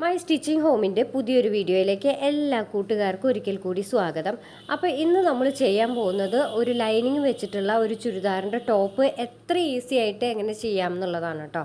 My stitching ഹോമിന്റെ പുതിയൊരു വീഡിയോയിലേക്ക് എല്ലാ കൂട്ടുകാർക്കും ഒരിക്കൽ കൂടി സ്വാഗതം. അപ്പോൾ ഇന്ന് നമ്മൾ ചെയ്യാൻ പോകുന്നത് ഒരു ലൈനിങ് വെച്ചിട്ടുള്ള ഒരു ചുരിദാറിന്റെ ടോപ്പ് എത്ര ഈസി ആയിട്ട് എങ്ങനെ ചെയ്യാം എന്നുള്ളതാണ് കേട്ടോ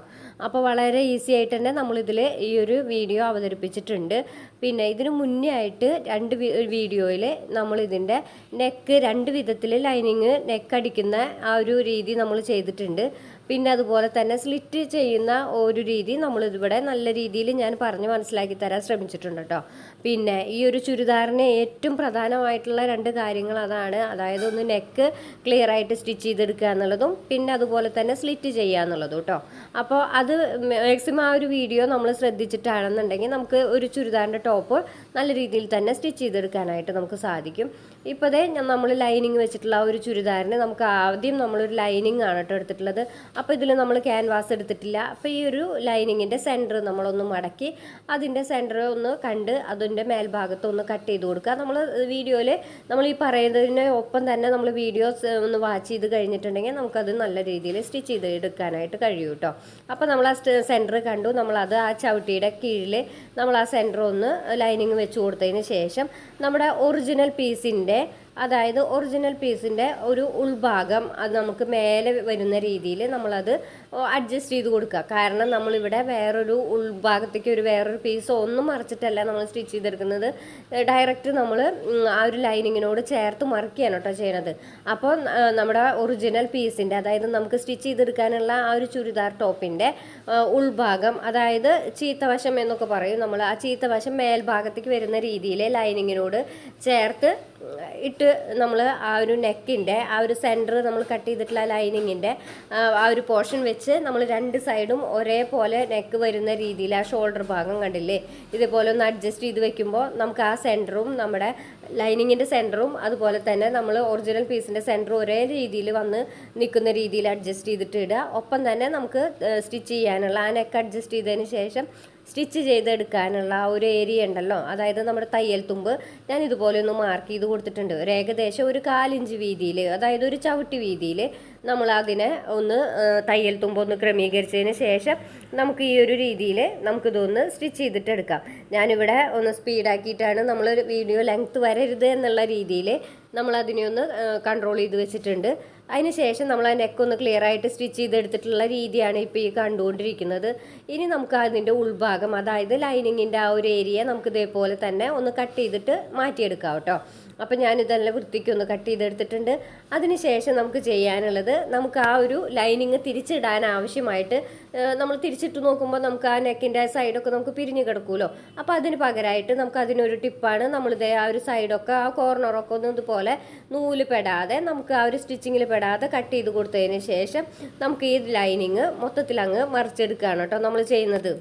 അപ്പോൾ വളരെ ഈസി ആയിട്ട് തന്നെ നമ്മളിതിൽ ഈ ഒരു വീഡിയോ അവതരിപ്പിച്ചിട്ടുണ്ട്. പിന്നെ ഇതിന് മുന്നേ ആയിട്ട് രണ്ട് വീഡിയോയിൽ നമ്മളിതിന്റെ നെക്ക് രണ്ട് വിധത്തിൽ ലൈനിങ് നെക്ക് അടിക്കുന്ന ആ ഒരു രീതി നമ്മൾ ചെയ്തിട്ടുണ്ട്. പിന്നെ അതുപോലെ തന്നെ സ്ലിറ്റ് ചെയ്യുന്ന ഒരു രീതി നമ്മളിതിവിടെ നല്ല രീതിയിൽ ഞാൻ പറഞ്ഞ് മനസ്സിലാക്കി തരാൻ ശ്രമിച്ചിട്ടുണ്ട് കേട്ടോ പിന്നെ ഈ ഒരു ചുരിദാറിന് ഏറ്റവും പ്രധാനമായിട്ടുള്ള രണ്ട് കാര്യങ്ങൾ അതാണ്. അതായത് ഒന്ന് നെക്ക് ക്ലിയർ ആയിട്ട് സ്റ്റിച്ച് ചെയ്തെടുക്കുക എന്നുള്ളതും പിന്നെ അതുപോലെ തന്നെ സ്ലിറ്റ് ചെയ്യുക എന്നുള്ളതും കേട്ടോ അപ്പോൾ അത് മാക്സിമം ആ ഒരു വീഡിയോ നമ്മൾ ശ്രദ്ധിച്ചിട്ടാണെന്നുണ്ടെങ്കിൽ നമുക്ക് ഒരു ചുരിദാറിന്റെ ടോപ്പ് നല്ല രീതിയിൽ തന്നെ സ്റ്റിച്ച് ചെയ്തെടുക്കാനായിട്ട് നമുക്ക് സാധിക്കും. ഇപ്പോഴേ നമ്മൾ ലൈനിങ് വെച്ചിട്ടുള്ള ഒരു ചുരിദാറിന് നമുക്ക് ആദ്യം നമ്മളൊരു ലൈനിങ് ആണ് കേട്ടോ എടുത്തിട്ടുള്ളത്. അപ്പോൾ ഇതിൽ നമ്മൾ ക്യാൻവാസ് എടുത്തിട്ടില്ല. അപ്പോൾ ഈ ഒരു ലൈനിങ്ങിന്റെ സെന്റർ നമ്മളൊന്ന് മടക്കി അതിന്റെ സെന്റർ ഒന്ന് കണ്ട് അതിന്റെ മേൽഭാഗത്ത് ഒന്ന് കട്ട് ചെയ്ത് കൊടുക്കുക. നമ്മൾ വീഡിയോയിൽ നമ്മൾ ഈ പറയുന്നതിന് ഒപ്പം തന്നെ നമ്മൾ വീഡിയോസ് ഒന്ന് വാച്ച് ചെയ്ത് കഴിഞ്ഞിട്ടുണ്ടെങ്കിൽ നമുക്കത് നല്ല രീതിയിൽ സ്റ്റിച്ച് ചെയ്ത് എടുക്കാനായിട്ട് കഴിയും കേട്ടോ അപ്പോൾ നമ്മൾ ആ സെന്റർ കണ്ടു. നമ്മളത് ആ ചവിട്ടിയുടെ കീഴിൽ നമ്മൾ ആ സെന്റർ ഒന്ന് ലൈനിങ് വെച്ച് കൊടുത്തതിന് ശേഷം നമ്മുടെ ഒറിജിനൽ പീസിന്റെ അതായത് ഒറിജിനൽ പീസിന്റെ ഒരു ഉൾഭാഗം അത് നമുക്ക് മേലെ വരുന്ന രീതിയിൽ നമ്മളത് അഡ്ജസ്റ്റ് ചെയ്ത് കൊടുക്കുക. കാരണം നമ്മളിവിടെ വേറൊരു ഉൾഭാഗത്തേക്ക് ഒരു വേറൊരു പീസ് ഒന്നും മറിച്ചിട്ടല്ല നമ്മൾ സ്റ്റിച്ച് ചെയ്തെടുക്കുന്നത്. ഡയറക്റ്റ് നമ്മൾ ആ ഒരു ലൈനിങ്ങിനോട് ചേർത്ത് മറിക്കുകയാണ് കേട്ടോ ചെയ്യണത്. അപ്പോൾ നമ്മുടെ ഒറിജിനൽ പീസിന്റെ അതായത് നമുക്ക് സ്റ്റിച്ച് ചെയ്തെടുക്കാനുള്ള ആ ഒരു ചുരിദാർ ടോപ്പിന്റെ ഉൾഭാഗം അതായത് ചീത്തവശം എന്നൊക്കെ പറയും നമ്മൾ ആ ചീത്തവശം മേൽഭാഗത്തേക്ക് വരുന്ന രീതിയിൽ ലൈനിങ്ങിനോട് ചേർത്ത് ഇട്ട് നമ്മൾ ആ ഒരു നെക്കിന്റെ ആ ഒരു സെന്റർ നമ്മൾ കട്ട് ചെയ്തിട്ടുള്ള ലൈനിങ്ങിന്റെ ആ ഒരു പോർഷൻ വെച്ച് നമ്മൾ രണ്ട് സൈഡും ഒരേപോലെ നെക്ക് വരുന്ന രീതിയിൽ ആ ഷോൾഡർ ഭാഗം കണ്ടില്ലേ? ഇതുപോലെ ഒന്ന് അഡ്ജസ്റ്റ് ചെയ്ത് വെക്കുമ്പോൾ നമുക്ക് ആ സെന്ററും നമ്മുടെ ലൈനിങ്ങിന്റെ സെന്ററും അതുപോലെ തന്നെ നമ്മൾ ഒറിജിനൽ പീസിന്റെ സെന്ററും ഒരേ രീതിയിൽ വന്ന് നിൽക്കുന്ന രീതിയിൽ അഡ്ജസ്റ്റ് ചെയ്തിട്ട് ഇടുക. ഒപ്പം തന്നെ നമുക്ക് സ്റ്റിച്ച് ചെയ്യാനുള്ള ആ നെക്ക് അഡ്ജസ്റ്റ് ചെയ്തതിന് ശേഷം സ്റ്റിച്ച് ചെയ്തെടുക്കാനുള്ള ആ ഒരു ഏരിയ ഉണ്ടല്ലോ. അതായത് നമ്മുടെ തയ്യൽ തുമ്പ് ഞാൻ ഇതുപോലെ ഒന്ന് മാർക്ക് ചെയ്ത് കൊടുത്തിട്ടുണ്ട്. ഒരു ഏകദേശം ഒരു കാലിഞ്ച് വീതിയിൽ അതായത് ഒരു ചവിട്ടി വീതിയിൽ നമ്മൾ അതിനെ ഒന്ന് തയ്യൽ തുമ്പ് ഒന്ന് ക്രമീകരിച്ചതിന് ശേഷം നമുക്ക് ഈ ഒരു രീതിയിൽ നമുക്കിതൊന്ന് സ്റ്റിച്ച് ചെയ്തിട്ടെടുക്കാം ഞാനിവിടെ ഒന്ന് സ്പീഡാക്കിയിട്ടാണ് നമ്മൾ വീഡിയോ ലെങ്ത്ത് വരരുത് എന്നുള്ള രീതിയിൽ നമ്മളതിനെ ഒന്ന് കൺട്രോൾ ചെയ്ത് വെച്ചിട്ടുണ്ട്. അതിന് ശേഷം നമ്മൾ ആ നെക്ക് ഒന്ന് ക്ലിയർ ആയിട്ട് സ്റ്റിച്ച് ചെയ്തെടുത്തിട്ടുള്ള രീതിയാണ് ഇപ്പോൾ ഈ കണ്ടുകൊണ്ടിരിക്കുന്നത്. ഇനി നമുക്ക് അതിന്റെ ഉൾഭാഗം അതായത് ലൈനിങ്ങിന്റെ ആ ഒരു ഏരിയ നമുക്ക് ഇതേപോലെ തന്നെ ഒന്ന് കട്ട് ചെയ്തിട്ട് മാറ്റിയെടുക്കാം കേട്ടോ. അപ്പം ഞാനിതെല്ലാം വൃത്തിക്ക് ഒന്ന് കട്ട് ചെയ്തെടുത്തിട്ടുണ്ട്. അതിനുശേഷം നമുക്ക് ചെയ്യാനുള്ളത് നമുക്ക് ആ ഒരു ലൈനിങ് തിരിച്ചിടാൻ ആവശ്യമായിട്ട് നമ്മൾ തിരിച്ചിട്ട് നോക്കുമ്പോൾ നമുക്ക് ആ നെക്കിന്റെ സൈഡൊക്കെ നമുക്ക് പിരിഞ്ഞ് കിടക്കുമല്ലോ അപ്പോൾ അതിന് പകരമായിട്ട് നമുക്ക് അതിനൊരു ടിപ്പാണ്. നമ്മളിതേ ആ ഒരു സൈഡൊക്കെ ആ കോർണറൊക്കെ ഒന്നും ഇതുപോലെ നൂൽ പെടാതെ നമുക്ക് ആ ഒരു സ്റ്റിച്ചിങ്ങിൽ പെടാതെ കട്ട് ചെയ്ത് കൊടുത്തതിന് ശേഷം നമുക്ക് ഈ ലൈനിങ് മൊത്തത്തിൽ അങ്ങ് മറിച്ചെടുക്കുകയാണ് കേട്ടോ നമ്മൾ ചെയ്യുന്നത്.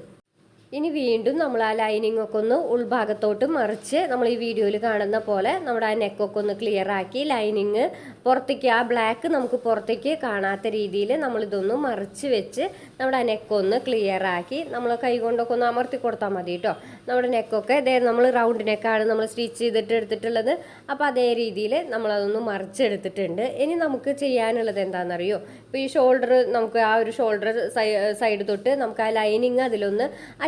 ഇനി വീണ്ടും നമ്മൾ ആ ലൈനിങ് ഒക്കെ ഒന്ന് ഉൾഭാഗത്തോട്ട് മറിച്ച് നമ്മൾ ഈ വീഡിയോയിൽ കാണുന്ന പോലെ നമ്മുടെ ആ നെക്കൊക്കെ ഒന്ന് ക്ലിയർ ആക്കി ലൈനിങ് പുറത്തേക്ക് ആ ബ്ലാക്ക് നമുക്ക് പുറത്തേക്ക് കാണാത്ത രീതിയിൽ നമ്മളിതൊന്ന് മറിച്ച് വെച്ച് നമ്മുടെ ആ നെക്കൊന്ന് ക്ലിയർ ആക്കി നമ്മൾ കൈ കൊണ്ടൊക്കെ ഒന്ന് അമർത്തി കൊടുത്താൽ മതി കേട്ടോ. നമ്മുടെ നെക്കൊക്കെ ഇതേ നമ്മൾ റൗണ്ട് നെക്കാണ് നമ്മൾ സ്റ്റിച്ച് ചെയ്തിട്ട് എടുത്തിട്ടുള്ളത്. അപ്പോൾ അതേ രീതിയിൽ നമ്മളതൊന്ന് മറിച്ചെടുത്തിട്ടുണ്ട്. ഇനി നമുക്ക് ചെയ്യാനുള്ളത് എന്താണെന്നറിയോ? ഇപ്പോൾ ഈ ഷോൾഡർ നമുക്ക് ആ ഒരു ഷോൾഡർ സൈഡ് തൊട്ട് നമുക്ക് ആ ലൈനിങ് അതിലൊന്ന്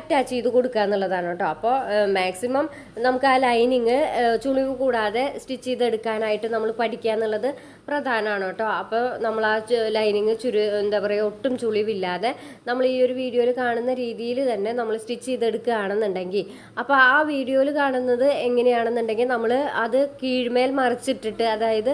അറ്റാച്ച് ചെയ്ത് കൊടുക്കുക എന്നുള്ളതാണ് കേട്ടോ. അപ്പോൾ മാക്സിമം നമുക്ക് ആ ലൈനിങ് ചുളിവ് കൂടാതെ സ്റ്റിച്ച് ചെയ്തെടുക്കാനായിട്ട് നമ്മൾ പഠിക്കുക എന്നുള്ളത് പ്രധാനമാണ് കേട്ടോ. അപ്പോൾ നമ്മൾ ആ ലൈനിങ് ചുരു എന്താ പറയുക ഒട്ടും ചുളിവില്ലാതെ നമ്മൾ ഈ ഒരു വീഡിയോയിൽ കാണുന്ന രീതിയിൽ തന്നെ നമ്മൾ സ്റ്റിച്ച് ചെയ്തെടുക്കുകയാണെന്നുണ്ടെങ്കിൽ അപ്പോൾ ആ വീഡിയോയിൽ കാണുന്നത് എങ്ങനെയാണെന്നുണ്ടെങ്കിൽ നമ്മൾ അത് കീഴ്മേൽ മറിച്ചിട്ടിട്ട് അതായത്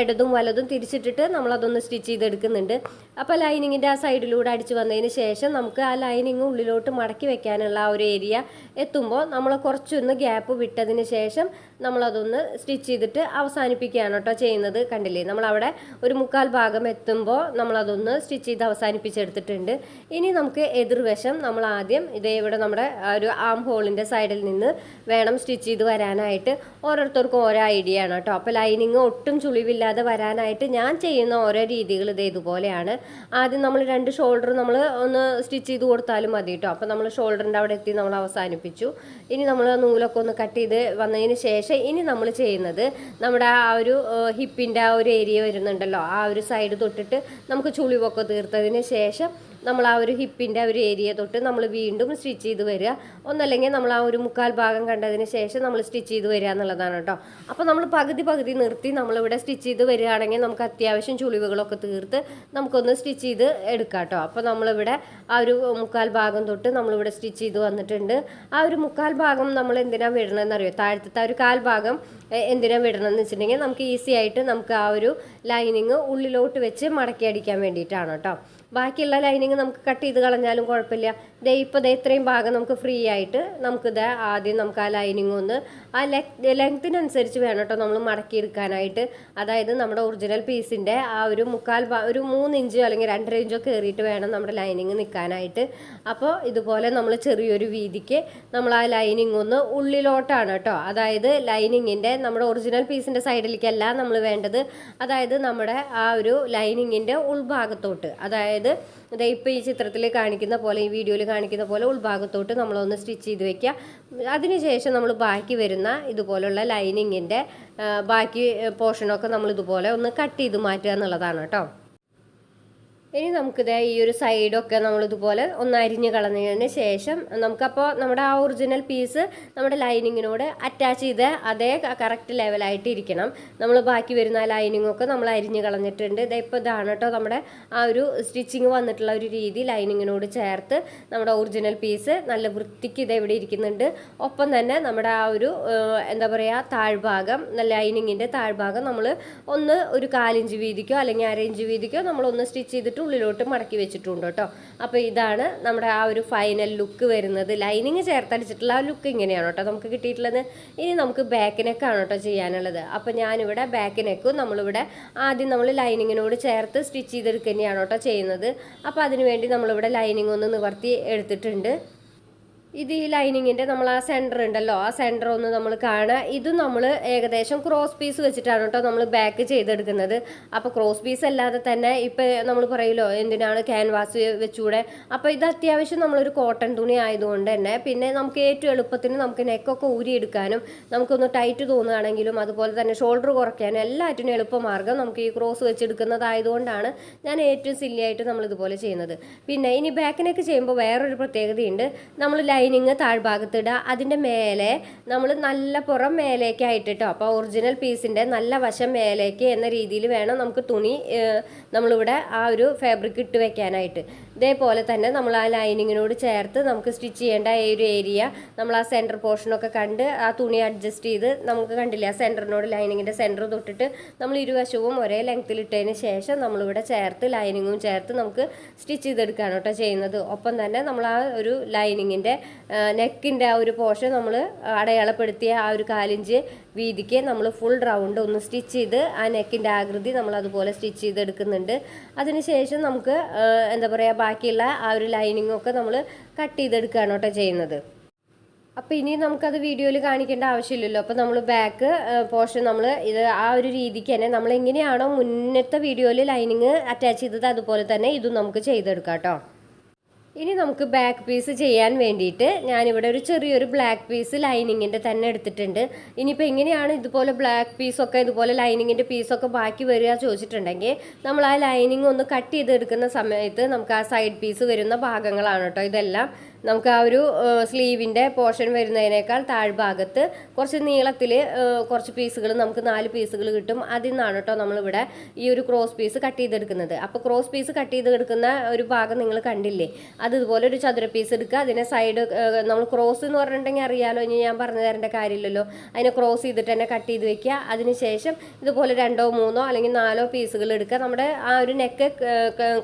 ഇടതും വലതും തിരിച്ചിട്ടിട്ട് നമ്മളതൊന്ന് സ്റ്റിച്ച് ചെയ്തെടുക്കുന്നുണ്ട്. അപ്പോൾ ലൈനിങ്ങിന്റെ ആ സൈഡിലൂടെ അടിച്ച് വന്നതിന് ശേഷം നമുക്ക് ആ ലൈനിങ് ഉള്ളിലോട്ട് മടക്കി വെക്കാനുള്ള ആ ഒരു ഏരിയ എത്തുമ്പോൾ നമ്മൾ കുറച്ചൊന്ന് ഗ്യാപ്പ് വിട്ടതിന് ശേഷം നമ്മളതൊന്ന് സ്റ്റിച്ച് ചെയ്തിട്ട് അവസാനിപ്പിക്കുകയാണ് കേട്ടോ ചെയ്യുന്നത്. കണ്ടില്ലേ? നമ്മളവിടെ ഒരു മുക്കാൽ ഭാഗം എത്തുമ്പോൾ നമ്മളതൊന്ന് സ്റ്റിച്ച് ചെയ്ത് അവസാനിപ്പിച്ചെടുത്തിട്ടുണ്ട്. ഇനി നമുക്ക് എതിർവശം നമ്മൾ ആദ്യം ഇതേ ഇവിടെ നമ്മുടെ ഒരു ആം ഹോളിന്റെ സൈഡിൽ നിന്ന് വേണം സ്റ്റിച്ച് ചെയ്ത് വരാനായിട്ട്. ഓരോരുത്തർക്കും ഓരോ ഐഡിയ ആണ് കേട്ടോ. അപ്പോൾ ലൈനിങ് ഒട്ടും ചുളിവില്ലാതെ വരാനായിട്ട് ഞാൻ ചെയ്യുന്ന ഓരോ രീതികൾ ഇത് ഇതുപോലെയാണ്. ആദ്യം നമ്മൾ രണ്ട് ഷോൾഡർ നമ്മൾ ഒന്ന് സ്റ്റിച്ച് ചെയ്ത് കൊടുത്താലും മതി കേട്ടോ. അപ്പോൾ നമ്മൾ ഷോൾഡറിന്റെ അവിടെ എത്തി നമ്മൾ അവസാനിപ്പിച്ചു ഇനി നമ്മൾ നൂലൊക്കെ ഒന്ന് കട്ട് ചെയ്ത് വന്നതിന് ശേഷം ഇനി നമ്മൾ ചെയ്യുന്നത് നമ്മുടെ ആ ഒരു ഹിപ്പിന്റെ ആ ഒരു ഏരിയ വരുന്നുണ്ടല്ലോ ആ ഒരു സൈഡ് തൊട്ടിട്ട് നമുക്ക് ചുളിവൊക്കെ തീർത്തതിന് ശേഷം നമ്മൾ ആ ഒരു ഹിപ്പിന്റെ ഒരു ഏരിയ തൊട്ട് നമ്മൾ വീണ്ടും സ്റ്റിച്ച് ചെയ്ത് വരിക. ഒന്നല്ലെങ്കിൽ നമ്മൾ ആ ഒരു മുക്കാൽ ഭാഗം കണ്ടതിന് ശേഷം നമ്മൾ സ്റ്റിച്ച് ചെയ്ത് വരിക എന്നുള്ളതാണ് കേട്ടോ. അപ്പോൾ നമ്മൾ പകുതി പകുതി നിർത്തി നമ്മളിവിടെ സ്റ്റിച്ച് ചെയ്ത് വരികയാണെങ്കിൽ നമുക്ക് അത്യാവശ്യം ചുളിവുകളൊക്കെ തീർത്ത് നമുക്കൊന്ന് സ്റ്റിച്ച് ചെയ്ത് എടുക്കാം കേട്ടോ. അപ്പോൾ നമ്മളിവിടെ ആ ഒരു മുക്കാൽ ഭാഗം തൊട്ട് നമ്മളിവിടെ സ്റ്റിച്ച് ചെയ്ത് വന്നിട്ടുണ്ട്. ആ ഒരു മുക്കാൽ ഭാഗം നമ്മൾ എന്തിനാണ് വിടണമെന്നറിയോ താഴത്തെ ആ ഒരു കാൽ ഭാഗം എന്തിനാ വിടണമെന്ന് വെച്ചിട്ടുണ്ടെങ്കിൽ നമുക്ക് ഈസി ആയിട്ട് നമുക്ക് ആ ഒരു ലൈനിങ് ഉള്ളിലോട്ട് വെച്ച് മടക്കി അടിക്കാൻ വേണ്ടിയിട്ടാണ് കേട്ടോ. ബാക്കിയുള്ള ലൈനിങ് നമുക്ക് കട്ട് ചെയ്ത് കളഞ്ഞാലും കുഴപ്പമില്ല. ദേ ഇപ്പോൾ ദേ ഇത്രയും ഭാഗം നമുക്ക് ഫ്രീ ആയിട്ട് നമുക്ക് ഇത് ആദ്യം നമുക്ക് ആ ലൈനിങ് ഒന്ന് ആ ലെങ്ത്തിനനുസരിച്ച് വേണം കേട്ടോ നമ്മൾ മടക്കി എടുക്കാനായിട്ട് അതായത് നമ്മുടെ ഒറിജിനൽ പീസിന്റെ ആ ഒരു മുക്കാൽ ഒരു മൂന്ന് ഇഞ്ച് അല്ലെങ്കിൽ രണ്ടര ഇഞ്ചോ കയറിയിട്ട് വേണം നമ്മുടെ ലൈനിങ് നിൽക്കാനായിട്ട്. അപ്പോൾ ഇതുപോലെ നമ്മൾ ചെറിയൊരു വീതിക്ക് നമ്മൾ ആ ലൈനിങ് ഒന്ന് ഉള്ളിലോട്ടാണ് കേട്ടോ. അതായത് ലൈനിങ്ങിന്റെ നമ്മുടെ ഒറിജിനൽ പീസിന്റെ സൈഡിലേക്കല്ല നമ്മൾ വേണ്ടത്. അതായത് നമ്മുടെ ആ ഒരു ലൈനിങ്ങിന്റെ ഉൾഭാഗത്തോട്ട്. അതായത് ഇതാ ഇപ്പോൾ ഈ ചിത്രത്തിൽ കാണിക്കുന്ന പോലെ ഈ വീഡിയോയിൽ കാണിക്കുന്ന പോലെ ഉൾഭാഗത്തോട്ട് നമ്മളൊന്ന് സ്റ്റിച്ച് ചെയ്ത് വെക്കുക അതിനുശേഷം നമ്മൾ ബാക്കി വരുന്ന ഇതുപോലുള്ള ലൈനിങ്ങിന്റെ ബാക്കി പോർഷനൊക്കെ നമ്മൾ ഇതുപോലെ ഒന്ന് കട്ട് ചെയ്ത് മാറ്റുക എന്നുള്ളതാണ് കേട്ടോ ഇനി നമുക്കിത് ഈ ഒരു സൈഡൊക്കെ നമ്മളിതുപോലെ ഒന്ന് അരിഞ്ഞ് കളഞ്ഞതിന് ശേഷം നമുക്കപ്പോൾ നമ്മുടെ ആ ഒറിജിനൽ പീസ് നമ്മുടെ ലൈനിങ്ങിനോട് അറ്റാച്ച് ചെയ്ത് അതേ കറക്റ്റ് ലെവലായിട്ട് ഇരിക്കണം. നമ്മൾ ബാക്കി വരുന്ന ആ ലൈനിങ്ങൊക്കെ നമ്മൾ അരിഞ്ഞ് കളഞ്ഞിട്ടുണ്ട്. ഇതാ ഇപ്പോൾ ഇതാണ് കേട്ടോ നമ്മുടെ ആ ഒരു സ്റ്റിച്ചിങ് വന്നിട്ടുള്ള ഒരു രീതി. ലൈനിങ്ങിനോട് ചേർത്ത് നമ്മുടെ ഒറിജിനൽ പീസ് നല്ല വൃത്തിക്ക് ഇത് ഇവിടെ ഇരിക്കുന്നുണ്ട്. ഒപ്പം തന്നെ നമ്മുടെ ആ ഒരു എന്താ പറയുക താഴ്ഭാഗം ലൈനിങ്ങിന്റെ താഴ്ഭാഗം നമ്മൾ ഒന്ന് ഒരു കാലിഞ്ച് വീതിക്കോ അല്ലെങ്കിൽ അര ഇഞ്ച് വീതിക്കോ നമ്മളൊന്ന് സ്റ്റിച്ച് ചെയ്തിട്ട് ഉള്ളിലോട്ട് മടക്കി വെച്ചിട്ടുണ്ട് കേട്ടോ. അപ്പോൾ ഇതാണ് നമ്മുടെ ആ ഒരു ഫൈനൽ ലുക്ക് വരുന്നത്. ലൈനിങ് ചേർത്തടിച്ചിട്ടുള്ള ആ ലുക്ക് ഇങ്ങനെയാണ് കേട്ടോ നമുക്ക് കിട്ടിയിട്ടുള്ളത്. ഇനി നമുക്ക് ബാക്ക് നെക്കാണ് കേട്ടോ ചെയ്യാനുള്ളത്. അപ്പോൾ ഞാനിവിടെ ബാക്ക് നെക്കും നമ്മളിവിടെ ആദ്യം നമ്മൾ ലൈനിങ്ങിനോട് ചേർത്ത് സ്റ്റിച്ച് ചെയ്തെടുക്കുക തന്നെയാണ് കേട്ടോ ചെയ്യുന്നത്. അപ്പോൾ അതിനുവേണ്ടി നമ്മളിവിടെ ലൈനിങ് ഒന്ന് നിവർത്തി എടുത്തിട്ടുണ്ട്. ഇത് ഈ ലൈനിങ്ങിന്റെ നമ്മൾ ആ സെന്റർ ഉണ്ടല്ലോ. ആ സെന്റർ ഒന്ന് നമ്മൾ കാണുക. ഇത് നമ്മൾ ഏകദേശം ക്രോസ് പീസ് വെച്ചിട്ടാണ് കേട്ടോ നമ്മൾ ബാക്ക് ചെയ്തെടുക്കുന്നത്. അപ്പോൾ ക്രോസ് പീസ് അല്ലാതെ തന്നെ ഇപ്പോൾ നമ്മൾ പറയുമല്ലോ എന്തിനാണ് ക്യാൻവാസ് വെച്ചുകൂടെ അപ്പോൾ ഇത് അത്യാവശ്യം നമ്മളൊരു കോട്ടൺ തുണി ആയതുകൊണ്ട് തന്നെ പിന്നെ നമുക്ക് ഏറ്റവും എളുപ്പത്തിന് നമുക്ക് നെക്കൊക്കെ ഊരിയെടുക്കാനും നമുക്കൊന്ന് ടൈറ്റ് തോന്നുകയാണെങ്കിലും അതുപോലെ തന്നെ ഷോൾഡർ കുറയ്ക്കാനും എല്ലാറ്റിനും എളുപ്പമാർഗം നമുക്ക് ഈ ക്രോസ് വെച്ചെടുക്കുന്നതായതുകൊണ്ടാണ് ഞാൻ ഏറ്റവും സില്ലിയായിട്ട് നമ്മൾ ഇതുപോലെ ചെയ്യുന്നത്. പിന്നെ ഇനി ബാക്കിനൊക്കെ ചെയ്യുമ്പോൾ വേറൊരു പ്രത്യേകതയുണ്ട്. നമ്മൾ ലൈനിങ് താഴ്ഭാഗത്തിടുക അതിന്റെ മേലെ നമ്മൾ നല്ല പുറം മേലേക്കായിട്ട് കേട്ടോ അപ്പോൾ ഒറിജിനൽ പീസിന്റെ നല്ല വശം മേലേക്ക് എന്ന രീതിയിൽ വേണം നമുക്ക് തുണി നമ്മളിവിടെ ആ ഒരു ഫാബ്രിക് ഇട്ട് വെക്കാനായിട്ട്. ഇതേപോലെ തന്നെ നമ്മൾ ആ ലൈനിങ്ങിനോട് ചേർത്ത് നമുക്ക് സ്റ്റിച്ച് ചെയ്യേണ്ട ഈ ഒരു ഏരിയ നമ്മൾ ആ സെന്റർ പോർഷനൊക്കെ കണ്ട് ആ തുണി അഡ്ജസ്റ്റ് ചെയ്ത് നമുക്ക് കണ്ടില്ല ആ സെന്ററിനോട് ലൈനിങ്ങിന്റെ സെന്റർ തൊട്ടിട്ട് നമ്മൾ ഇരുവശവും ഒരേ ലെങ്ത്തിൽ ഇട്ടതിന് ശേഷം നമ്മളിവിടെ ചേർത്ത് ലൈനിങ്ങും ചേർത്ത് നമുക്ക് സ്റ്റിച്ച് ചെയ്തെടുക്കുകയാണ് കേട്ടോ ചെയ്യുന്നത്. ഒപ്പം തന്നെ നമ്മൾ ആ ഒരു ലൈനിങ്ങിന്റെ നെക്കിന്റെ ആ ഒരു പോർഷൻ നമ്മൾ അടയാളപ്പെടുത്തിയ ആ ഒരു കാലിഞ്ച് വീതിക്ക് നമ്മൾ ഫുൾ റൗണ്ട് ഒന്ന് സ്റ്റിച്ച് ചെയ്ത് ആ നെക്കിന്റെ ആകൃതി നമ്മൾ അതുപോലെ സ്റ്റിച്ച് ചെയ്തെടുക്കുന്നുണ്ട്. അതിനുശേഷം നമുക്ക് എന്താ പറയുക ബാക്കിയുള്ള ആ ഒരു ലൈനിങ്ങൊക്കെ നമ്മൾ കട്ട് ചെയ്തെടുക്കുകയാണ് കേട്ടോ ചെയ്യുന്നത്. അപ്പോൾ ഇനി നമുക്കത് വീഡിയോയിൽ കാണിക്കേണ്ട ആവശ്യമില്ലല്ലോ. അപ്പോൾ നമ്മൾ ബാക്ക് പോർഷൻ നമ്മൾ ഇത് ആ ഒരു രീതിക്ക് തന്നെ നമ്മൾ എങ്ങനെയാണോ മുന്നത്തെ വീഡിയോയിൽ ലൈനിങ് അറ്റാച്ച് ചെയ്തത് അതുപോലെ തന്നെ ഇതും നമുക്ക് ചെയ്തെടുക്കാം കേട്ടോ. ഇനി നമുക്ക് ബാക്ക് പീസ് ചെയ്യാൻ വേണ്ടിയിട്ട് ഞാനിവിടെ ഒരു ചെറിയൊരു ബ്ലാക്ക് പീസ് ലൈനിങ്ങിന്റെ തന്നെ എടുത്തിട്ടുണ്ട്. ഇനിയിപ്പോൾ എങ്ങനെയാണ് ഇതുപോലെ ബ്ലാക്ക് പീസൊക്കെ ഇതുപോലെ ലൈനിങ്ങിന്റെ പീസൊക്കെ ബാക്കി വരിക ചോദിച്ചിട്ടുണ്ടെങ്കിൽ നമ്മൾ ആ ലൈനിങ് ഒന്ന് കട്ട് ചെയ്തെടുക്കുന്ന സമയത്ത് നമുക്ക് ആ സൈഡ് പീസ് വരുന്ന ഭാഗങ്ങളാണ് കേട്ടോ ഇതെല്ലാം. നമുക്ക് ആ ഒരു സ്ലീവിന്റെ പോർഷൻ വരുന്നതിനേക്കാൾ താഴ്ഭാഗത്ത് കുറച്ച് നീളത്തിൽ കുറച്ച് പീസുകൾ നമുക്ക് നാല് പീസുകൾ കിട്ടും. അതിൽ നിന്നാണ് കേട്ടോ നമ്മളിവിടെ ഈ ഒരു ക്രോസ് പീസ് കട്ട് ചെയ്തെടുക്കുന്നത്. അപ്പോൾ ക്രോസ് പീസ് കട്ട് ചെയ്തെടുക്കുന്ന ഒരു ഭാഗം നിങ്ങൾ കണ്ടില്ലേ? അത് ഇതുപോലെ ഒരു ചതുര പീസ് എടുക്കുക. അതിനെ സൈഡ് നമ്മൾ ക്രോസ് എന്ന് പറഞ്ഞിട്ടുണ്ടെങ്കിൽ അറിയാലോ ഇനി ഞാൻ പറഞ്ഞു തരേണ്ട കാര്യമില്ലല്ലോ. അതിനെ ക്രോസ് ചെയ്തിട്ട് തന്നെ കട്ട് ചെയ്ത് വെക്കുക. അതിനുശേഷം ഇതുപോലെ രണ്ടോ മൂന്നോ അല്ലെങ്കിൽ നാലോ പീസുകൾ എടുക്കുക. നമ്മുടെ ആ ഒരു നെക്ക്